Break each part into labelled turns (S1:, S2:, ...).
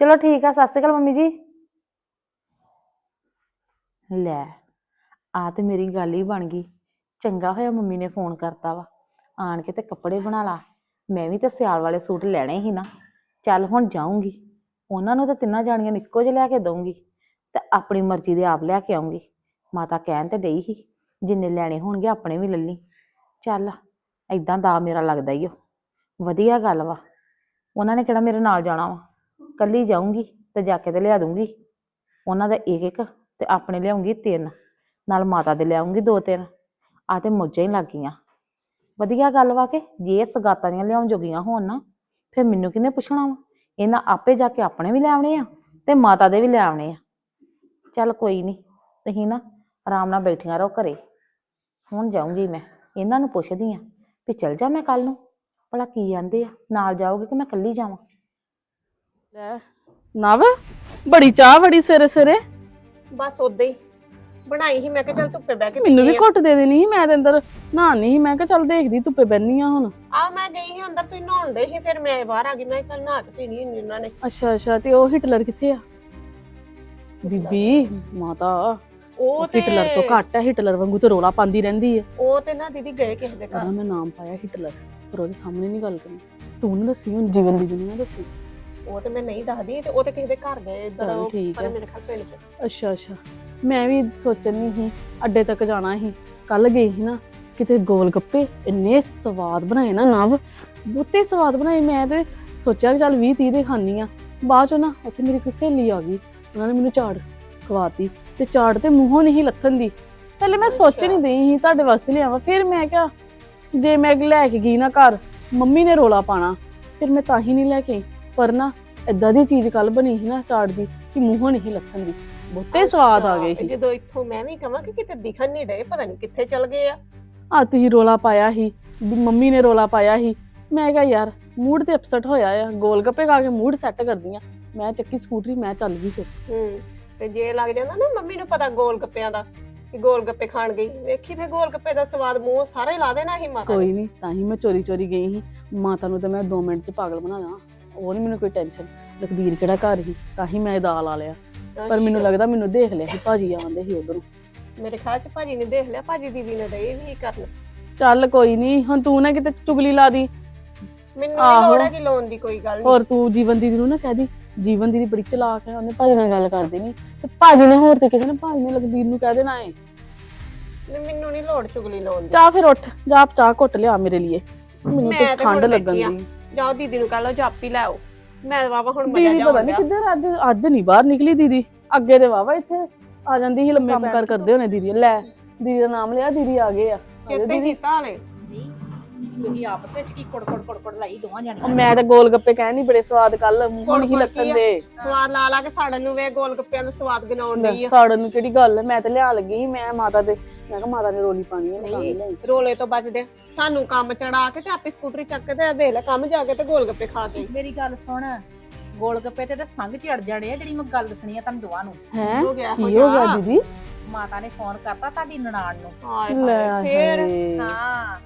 S1: ਚਲੋ ਠੀਕ ਆ, ਸਤਿ ਸ਼੍ਰੀ ਅਕਾਲ ਮੰਮੀ ਜੀ। ਲੈ ਆ ਤੇ ਮੇਰੀ ਗੱਲ ਹੀ ਬਣ ਗਈ। ਚੰਗਾ ਹੋਇਆ ਮੰਮੀ ਨੇ ਫੋਨ ਕਰਤਾ ਵਾ। ਆਣ ਕੇ ਤੇ ਕੱਪੜੇ ਬਣਾ ਲਾ। ਮੈਂ ਵੀ ਤੇ ਸਿਆਲ ਵਾਲੇ ਸੂਟ ਲੈਣੇ ਸੀ ਨਾ। ਚੱਲ ਹੁਣ ਜਾਊਂਗੀ। ਉਹਨਾਂ ਨੂੰ ਤਾਂ ਤਿੰਨਾਂ ਜਾਣੀਆਂ ਨੂੰ ਇੱਕੋ ਜਿਹੇ ਲੈ ਕੇ ਦਊਂਗੀ। ਤੇ ਆਪਣੀ ਮਰਜ਼ੀ ਦੇ ਆਪ ਲੈ ਕੇ ਆਉਂਗੀ ਮਾਤਾ ਕਹਿਣ ਤੇ ਡਈ ਸੀ, ਜਿੰਨੇ ਲੈਣੇ ਹੋਣਗੇ ਆਪਣੇ ਵੀ ਲੈ ਲਈ। ਚੱਲ ਐਦਾਂ ਦਾ ਮੇਰਾ ਲੱਗਦਾ ਈ ਓ। ਵਧੀਆ ਗੱਲ ਵਾ। ਉਹਨਾਂ ਨੇ ਕਿਹੜਾ ਮੇਰੇ ਨਾਲ ਜਾਣਾ ਵਾ? ਕੱਲੀ ਜਾਊਂਗੀ ਤੇ ਜਾ ਕੇ ਤੇ ਲਿਆ ਦੂੰਗੀ ਉਹਨਾਂ ਦਾ ਇੱਕ ਇੱਕ ਤੇ ਆਪਣੇ ਲਿਆਉਂਗੀ ਤਿੰਨ, ਨਾਲ ਮਾਤਾ ਦੇ ਲਿਆਉਂਗੀ ਦੋ ਤਿੰਨ। ਆ ਤੇ ਮੌਜਾਂ ਹੀ ਲੱਗ ਗਈਆਂ। ਵਧੀਆ ਗੱਲ ਵਾ ਕਿ ਜੇ ਸਗਾਤਾਂ ਦੀਆਂ ਲਿਆਉਣ ਜੋਗੀਆਂ ਹੋਣ ਨਾ, ਫਿਰ ਮੈਨੂੰ ਕਿਹਨੇ ਪੁੱਛਣਾ ਵਾ? ਇਹਨਾਂ ਆਪੇ ਜਾ ਕੇ ਆਪਣੇ ਵੀ ਲੈ ਆਉਣੇ ਆ ਤੇ ਮਾਤਾ ਦੇ ਵੀ ਲੈ ਆਉਣੇ ਆ। ਚੱਲ ਕੋਈ ਨਹੀਂ ਤੁਸੀਂ ਨਾ ਆਰਾਮ ਨਾਲ ਬੈਠੀਆਂ ਰਹੋ ਘਰੇ। ਹੁਣ ਜਾਊਂਗੀ ਮੈਂ, ਇਹਨਾਂ ਨੂੰ ਪੁੱਛਦੀ ਆ ਵੀ ਚਲ ਜਾ ਮੈਂ ਕੱਲ ਨੂੰ। ਭਲਾ ਕੀ ਆਂਦੇ ਆ? ਨਾਲ ਜਾਓਗੇ ਕਿ ਮੈਂ ਇਕੱਲੀ ਜਾਵਾਂ?
S2: ਲੈ। ਨਵ ਬੜੀ ਚਾਹ ਬੜੀ ਸਵੇਰੇ ਸਵੇਰੇ।
S3: ਬਸ ਉਦਾਂ ਹੀ। ਬਣਾਈ ਸੀ ਮੈਂ ਕਿਹਾ ਚੱਲ ਧੁੱਪੇ ਬਹਿ ਕੇ
S2: ਮੈਨੂੰ ਵੀ। ਘੁੱਟ ਦੇ ਦੇਣੀ ਸੀ ਮੈਂ ਤੇ ਅੰਦਰ ਨਹਾਣੀ ਸੀ ਮੈਂ ਕਿਹਾ ਚੱਲ ਦੇਖਦੀ ਧੁੱਪੇ ਬੈਣੀ ਆ ਹੁਣ।
S3: ਆ ਮੈਂ ਗਈ ਸੀ ਅੰਦਰ ਤੁਸੀਂ ਨਹਾਉਣ ਦੇ ਸੀ ਫਿਰ ਮੈਂ ਬਾਹਰ ਆ ਗਈ ਮੈਂ ਕਿਹਾ ਚੱਲ ਨਹਾ ਕੇ ਪੀਣੀ ਹੁੰਦੀ ਉਹਨਾਂ ਨੇ।
S2: ਅੱਛਾ ਅੱਛਾ ਤੇ ਉਹ ਹਿਟਲਰ ਕਿੱਥੇ ਆ? ਬੀਬੀ ਮਾਤਾ
S3: ਉਹ ਤੇ
S2: ਹਿਟਲਰ ਤੋਂ ਘੱਟ ਹੈ ਹਿਟਲਰ ਵਾਂਗੂ ਤੇ ਰੋਲਾ ਪਾਉਂਦੀ ਰਹਿੰਦੀ ਹੈ
S3: ਉਹ ਤੇ ਨਾ ਦੀਦੀ ਗਏ ਕਿਸੇ ਦੇ ਘਰ।
S2: ਮੈਂ ਨਾਮ ਪਾਇਆ ਹਿਟਲਰ ਪਰ ਉਹਦੇ ਸਾਹਮਣੇ ਨਹੀਂ ਗੱਲ ਕਰਨੀ। ਤੂੰ ਨਾ ਦੱਸੀ ਹੁਣ ਜੀਵਨ ਦੀ ਦੁਨੀਆ ਦੱਸੀ।
S3: ਉਹ ਤੇ ਮੈਂ ਨਹੀਂ ਦੱਸਦੀ ਤੇ ਉਹ ਤੇ ਕਿਸੇ ਦੇ ਘਰ ਗਏ ਇੱਧਰ
S2: ਚੱਲ
S3: ਉਹ
S2: ਠੀਕ
S3: ਪਰ
S2: ਹੈ।
S3: ਮੇਰੇ ਖਿਆਲ ਪਿੰਡ ਚ।
S2: ਅੱਛਾ ਅੱਛਾ। ਮੈਂ ਵੀ ਸੋਚਣ ਨਹੀਂ ਸੀ ਅੱਡੇ ਤੱਕ ਜਾਣਾ ਸੀ। ਕੱਲ ਗਈ ਸੀ ਨਾ ਕਿਤੇ ਗੋਲ ਗੱਪੇ ਇੰਨੇ ਸਵਾਦ ਬਣਾਏ ਨਾ ਨਵ। ਬਹੁਤੇ ਸਵਾਦ ਬਣਾਏ ਮੈਂ ਤੇ ਸੋਚਿਆ ਕਿ ਚੱਲ 20 30 ਦੇ ਖਾਣੀ ਆ ਬਾਅਦ ਚੋਂ ਨਾ ਉੱਥੇ ਮੇਰੀ ਇੱਕ ਸਹੇਲੀ ਆ ਗਈ ਉਹਨਾਂ ਨੇ ਮੈਨੂੰ ਚਾੜ ਖਵਾਤੀ ਤੇ ਚਾੜ ਤੇ ਮੂੰਹੋਂ ਨਹੀਂ ਲੱਥਣ ਦੀ। ਪਹਿਲੇ ਮੈਂ ਸੋਚ
S3: ਅੱਛਾ।
S2: ਨਹੀਂ ਦਈ ਸੀ ਤੁਹਾਡੇ ਵਾਸਤੇ ਲਿਆਵਾਂ। ਫਿਰ ਮੈਂ ਕਿਹਾ ਜੇ ਮੈਂ ਲੈ ਕੇ ਗਈ ਨਾ ਘਰ ਮੰਮੀ ਨੇ ਰੋਲਾ ਪਾਣਾ ਫਿਰ ਮੈਂ ਤਾਂ ਹੀ ਨਹੀਂ ਲੈ ਕੇ ਆਈ। ਪਰ ਨਾ ਏਦਾਂ ਦੀ ਚੀਜ਼ ਕੱਲ ਬਣੀ ਸੀ ਨਾ ਚਾੜ ਦੀ ਕਿ ਮੂੰਹੋਂ ਨਹੀਂ ਲੱਥਣ ਦੀ। ਬਹੁਤੇ ਸਵਾਦ ਆ ਗਏ ਸੀ।
S3: ਜਦੋਂ ਇੱਥੋਂ ਮੈਂ ਵੀ ਕਹਾਂ ਕਿ ਕਿਤੇ ਦਿਖਣ ਨਹੀਂ ਡਏ ਪਤਾ ਨਹੀਂ ਕਿੱਥੇ ਚਲ ਗਏ ਆ।
S2: ਆ ਤੁਸੀਂ ਰੋਲਾ ਪਾਇਆ ਸੀ ਵੀ ਮੰਮੀ ਨੇ ਰੋਲਾ ਪਾਇਆ ਸੀ। ਮੈਂ ਕਿਹਾ ਯਾਰ ਮੂਡ ਤੇ ਅਪਸੈਟ ਹੋਇਆ ਆ ਗੋਲ ਗੱਪੇ ਖਾ ਕੇ ਮੂਡ ਸੈੱਟ ਕਰਦੀ ਆ। ਮੈਂ ਚੱਕੀ ਸਕੂਟਰੀ ਮੈਂ ਚੱਲ ਗਈ ਫਿਰ।
S3: ਹੂੰ ਤੇ ਜੇ ਲੱਗ ਜਾਂਦਾ ਨਾ ਮੰਮੀ ਨੂੰ ਪਤਾ ਗੋਲ ਗੱਪਿਆਂ ਦਾ ਕਿ ਗੋਲ ਗੱਪੇ ਖਾਣ ਗਈ ਵੇਖੀ ਫੇ ਗੋਲ ਗੱਪੇ ਦਾ ਸਵਾਦ ਮੂੰਹ ਸਾਰਾ ਹੀ ਲਾ ਦੇਣਾ ਸੀ ਮਾਤਾ।
S2: ਕੋਈ ਨਹੀਂ ਤਾਂ ਹੀ ਮੈਂ ਚੋਰੀ ਚੋਰੀ ਗਈ ਸੀ। ਮਾਤਾ ਨੂੰ ਤਾਂ ਮੈਂ 2 ਮਿੰਟ ਚ ਪਾਗਲ ਬਣਾ ਦਾਂ ਉਹ ਨਹੀਂ ਮੈਨੂੰ ਕੋਈ ਟੈਨਸ਼ਨ ਲਖਬੀਰ ਕਿਹੜਾ ਘਰ ਸੀ? ਤਾਂ ਹੀ ਮੈਂ ਇਹਦਾ ਲਾ ਲਿਆ। ਪਰ ਮੈਨੂੰ। ਲੱਗਦਾ ਮੈਨੂੰ ਦੇਖ ਲਿਆ ਸੀ ਭਾਜੀ ਆਉਂਦੇ ਸੀ ਉਧਰੋਂ।
S3: ਮੇਰੇ ਖਿਆਲ ਚ ਭਾਜੀ ਨੇ ਦੇਖ ਲਿਆ ਭਾਜੀ ਦੀਦੀ ਨੇ ਤਾਂ ਇਹ ਵੀ ਕਰਨ।
S2: ਚੱਲ ਕੋਈ ਨਹੀਂ ਹੁਣ ਤੂੰ ਨਾ ਕਿਤੇ ਚੁਗਲੀ ਲਾ ਦੀ।
S3: ਮੈਨੂੰ। ਨਹੀਂ ਲੋੜ ਹੈ ਕਿ ਲੋਨ ਦੀ ਕੋਈ ਗੱਲ ਨਹੀਂ
S2: ਹੋਰ ਤੂੰ ਜੀਵਨ ਦੀਦੀ ਨੂੰ ਨਾ ਕਹਿ ਦੀ ਜੀਵਨ ਦੀਦੀ ਬੜੀ ਚਲਾਕ ਹੈ ਉਹਨੇ ਭਾਜੀ ਨਾਲ ਗੱਲ ਕਰ ਦੇਣੀ। ਤੇ ਭਾਜੀ ਨੇ ਹੋਰ ਤੇ ਕਿਸੇ ਨੇ ਭਾਜੀ ਨੇ ਲਖਬੀਰ ਨੂੰ ਕਹਿ ਦੇਣਾ ਏ।
S3: ਮੈਨੂੰ ਨਹੀਂ ਲੋੜ ਚੁਗਲੀ ਲਾਉਣ ਦੀ।
S2: ਚਾਹ ਫਿਰ ਉੱਠ ਜਾ ਆਪ ਚਾਹ ਘੁੱਟ ਲਿਆ ਮੇਰੇ ਲਈ ਮੈਨੂੰ ਤੇ ਠੰਡ ਲੱਗਣ। ਦੀ
S3: ਜਾਓ ਦੀਦੀ ਨੂੰ ਕਹਿ ਲਓ ਜਾਪੀ ਲੈ ਆਓ। ਮੈਂ ਵਾਵਾ ਹੁਣ ਮਜ਼ਾ
S2: ਦੀਦੀ ਪਤਾ
S3: ਜਾਉਂਦਾ
S2: ਨਹੀਂ ਕਿੱਧਰ ਅੱਜ ਅੱਜ ਨਹੀਂ ਬਾਹਰ ਨਿਕਲੀ ਦੀਦੀ। ਅੱਗੇ ਤੇ ਵਾਵਾ ਇੱਥੇ ਆ ਜਾਂਦੀ ਸੀ ਲੰਮੇ ਕੰਮ ਕਰ ਕਰਦੇ ਹੋਣੇ ਦੀਦੀ। ਲੈ ਦੀਦੀ ਦਾ ਨਾਮ ਲਿਆ ਦੀਦੀ ਆ ਗਏ ਆ। ਆ ਜਾਓ
S3: ਚੇਤੇ
S2: ਦੀਦੀ।
S3: ਕੀਤਾ ਹਲੇ।
S1: ਤੁਸੀਂ ਆਪਸ ਵਿੱਚ ਕੀ ਕੁੜ ਕੁੜ ਕੁੜ ਕੁੜ ਲਾਈ ਦੋਵਾਂ
S2: ਉਹ
S1: ਜਾਣੀਆਂ
S2: ਮੈਂ ਤਾਂ ਗੋਲ ਗੱਪੇ ਕਹਿ ਨਹੀਂ ਬੜੇ ਸਵਾਦ ਕੱਲ ਮੂੰਹੋਂ ਨਹੀਂ
S3: ਗੁੜ
S2: ਲੱਥਣ
S3: ਕੀ ਆ?
S2: ਦੇ।
S3: ਸਵਾਦ ਲਾ ਲਾ ਕੇ ਸਾੜਨ ਨੂੰ ਵੇ ਗੋਲ ਗੱਪਿਆਂ ਦਾ ਸਵਾਦ ਗਨਾਉਣ ਲਈ ਆ।
S2: ਸਾੜਨ ਨੂੰ ਕਿਹੜੀ ਗੱਲ ਹੈ? ਮੈਂ ਤਾਂ ਲਿਆ ਲੱਗੀ ਸੀ ਮੈਂ ਮਾਤਾ ਤੇ ਮੈਂ ਕਿਹਾ ਮਾਤਾ ਨੇ ਰੋਲੀ ਪਾਣੀ ਹੈ ਮੈਂ ਤਾਂ ਨਹੀਂ।
S3: ਨਹੀਂ ਰੋਲੇ ਤੋਂ ਬਚਦੇ। ਸਾਨੂੰ ਕੰਮ ਚੜਾ ਕੇ ਤੇ ਆਪੇ ਸਕੂਟਰੀ ਚੱਕ ਕੇ ਤੇ ਦੇ ਲੈ ਕੰਮ ਜਾ ਕੇ ਤੇ ਗੋਲ ਗੱਪੇ ਖਾ ਕੇ।
S4: ਮੇਰੀ ਗੱਲ ਸੁਣ ਗੋਲ ਗੱਪੇ ਤੇ ਤਾਂ ਸੰਗ ਚੜ ਜਾਣੇ ਆ ਜਿਹੜੀ ਮੈਂ ਗੱਲ ਦੱਸਣੀ ਆ ਤੁਹਾਨੂੰ ਦੋਵਾਂ ਨੂੰ।
S2: ਹੈਂ?
S3: ਹੋ ਗਿਆ
S2: ਕੀ ਹੋ ਗਿਆ ਦੀਦੀ?
S4: ਮਾਤਾ ਨੇ ਫੋਨ ਕਰਤਾ ਤੁਹਾਡੀ ਨਨਾਣ ਨੂੰ।
S3: ਹਾਏ। ਫੇਰ।
S4: ਹਾਂ।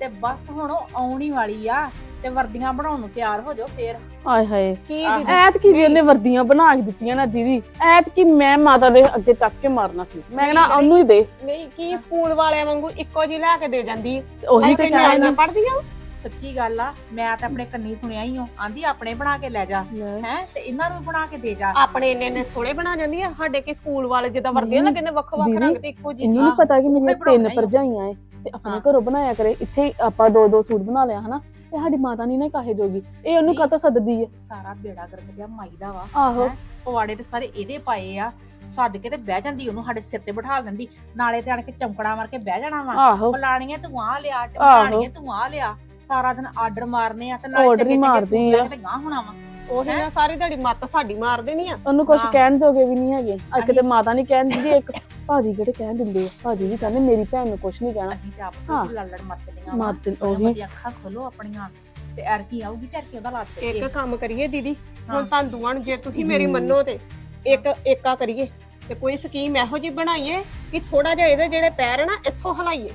S4: ਤੇ ਬਸ ਹੁਣ ਉਹ ਆਉਣੀ ਵਾਲੀ ਆ ਤੇ ਵਰਦੀਆਂ ਬਣਾਉਣ ਨੂੰ ਤਿਆਰ ਹੋ ਜਾਓ ਫੇਰ।
S2: ਆਏ ਹਾਏ।
S3: ਕੀ ਦੀਦੀ?
S2: ਐਤ ਕੀ? ਉਹਨੇ ਵਰਦੀਆਂ ਬਣਾ ਕੇ ਦਿੱਤੀਆਂ ਨਾ ਦੀਦੀ। ਐਤ ਕੀ ਮੈਂ ਮਾਤਾ ਦੇ ਅੱਗੇ ਚੱਕ ਕੇ ਮਾਰਨਾ ਸੀ। ਮੈਂ ਕਹਿੰਦਾ ਉਹਨੂੰ ਹੀ ਦੇ।
S3: ਨਹੀਂ ਕੀ ਸਕੂਲ ਵਾਲਿਆਂ ਵਾਂਗੂ ਇੱਕੋ ਜੀ ਲੈ ਕੇ ਦੇ ਜਾਂਦੀ?
S2: ਉਹੀ ਤੇ ਕਹਿਣਾ
S3: ਨਿਆਣੀਆਂ ਪੜਦੀਆਂ
S4: ਸੱਚੀ ਗੱਲ ਆ ਮੈਂ ਤਾਂ ਆਪਣੇ ਕੰਨੀ ਸੁਣਿਆ ਹੀ ਹਾਂ ਆਂਦੀ ਆਪਣੇ ਬਣਾ ਕੇ ਲੈ ਜਾ। ਹੈ? ਤੇ ਇਹਨਾਂ ਨੂੰ ਬਣਾ ਕੇ ਦੇ ਜਾ।
S3: ਆਪਣੇ ਇੰਨੇ ਇੰਨੇ ਸੋਹਣੇ ਬਣਾ ਜਾਂਦੀ ਆ। ਸਾਡੇ ਕੀ ਸਕੂਲ ਵਾਲੇ ਜਿੱਦਾਂ ਵਰਦੀਆਂ ਲੱਗੇ ਨੇ ਵੱਖ ਵੱਖ ਰੰਗ ਤੇ ਇੱਕੋ ਜੀ
S2: ਇਹਨੂੰ ਨਹੀਂ ਪਤਾ ਕਿ ਮੇਰੀਆਂ ਤਿੰਨ
S4: ਹੀ ਆ।
S2: ਤੇ ਆਪਣੇ। ਘਰੋਂ ਬਣਾਇਆ ਕਰੇ। ਇੱਥੇ ਆਪਾਂ ਦੋ ਦੋ ਸੂਟ ਬਣਾ ਲਿਆ ਹਨਾ? ਤੇ ਸਾਡੀ ਮਾਤਾ ਨਹੀਂ ਨਾ ਕਾਹੇ ਜੋਗੀ। ਇਹ ਉਹਨੂੰ। ਕਾਹਤੋਂ ਸੱਦਦੀ ਹੈ
S4: ਸਾਰਾ ਬੇੜਾ ਗਰਕ ਜਿਹਾ ਮਾਈ ਦਾ ਵਾ।
S2: ਆਹੋ?
S4: ਪਵਾੜੇ ਤੇ ਸਾਰੇ ਇਹਦੇ ਪਾਏ ਆ। ਸੱਦ ਕੇ ਤੇ ਬਹਿ ਜਾਂਦੀ ਉਹਨੂੰ ਸਾਡੇ ਸਿਰ ਤੇ ਬਿਠਾ ਲੈਂਦੀ। ਨਾਲੇ ਤੇ ਆਣ ਕੇ ਚੌਂਕੜਾ ਮਾਰ ਕੇ ਬਹਿ ਜਾਣਾ ਵਾ।
S2: ਆਹੋ।
S4: ਫਲਾਣੀਆਂ ਤੂੰ ਆ ਲਿਆ ਟਮਾਣੀਆਂ ਤੂੰ ਆ ਲਿਆ। ਸਾਰਾ ਦਿਨ ਆਰਡਰ ਮਾਰਨੇ ਆ ਤੇ ਨਾਲੇ ਚੰਗੇ ਚੰਗੇ ਸੂਟ ਲੈ। ਕੇ ਗਾਂ ਹੋਣਾ ਵਾ।
S3: ਉਹੀ ਨਾ ਸਾਰੀ ਤੁਹਾਡੀ ਮੱਤ ਸਾਡੀ ਮਾਰ ਦੇਣੀ ਆ
S2: ਉਹਨੂੰ ਕੁਝ। ਕਹਿਣ ਜੋਗੇ ਵੀ ਨਹੀਂ ਹੈਗੇ ਅੱਜ ਕਿਤੇ ਮਾਤਾ ਨਹੀਂ ਕਹਿਣ ਦਿੰਦੀ ਇੱਕ ਭਾਜੀ ਕਿਹੜੇ ਕਹਿਣ ਦਿੰਦੇ ਆ ਭਾਜੀ ਵੀ ਕਹਿੰਦੇ ਮੇਰੀ ਭੈਣ ਨੂੰ ਕੁਝ ਨਹੀਂ ਕਹਿਣਾ
S4: ਅਸੀਂ ਤੇ ਆਪਸ। ਵਿੱਚ ਲੜਨ ਮਰ ਚਲੀਆਂ
S2: ਮਰ ਚ- ਉਹੀ।
S4: ਉਹੀ ਅੱਖਾਂ ਖੋਲੋ ਆਪਣੀਆਂ ਤੇ ਐਰ ਕੀ ਆਊਗੀ ਤੇ ਐਰ ਕੀ ਉਹਦਾ ਲੱਤ ਤੇ
S3: ਇੱਕ ਕੰਮ ਕਰੀਏ ਦੀਦੀ। ਹੁਣ ਤੁਹਾਨੂੰ ਦੋਵਾਂ ਨੂੰ ਜੇ ਤੁਸੀਂ ਮੇਰੀ। ਮੰਨੋ ਤੇ ਇੱਕ ਏਕਾ ਕਰੀਏ ਤੇ ਕੋਈ ਸਕੀਮ ਇਹੋ ਜੀ ਬਣਾਈਏ ਕਿ ਥੋੜਾ ਜਿਹਾ ਇਹਦੇ ਜਿਹੜੇ ਪੈਰ ਨਾ ਇੱਥੋਂ ਹਲਾਈਏ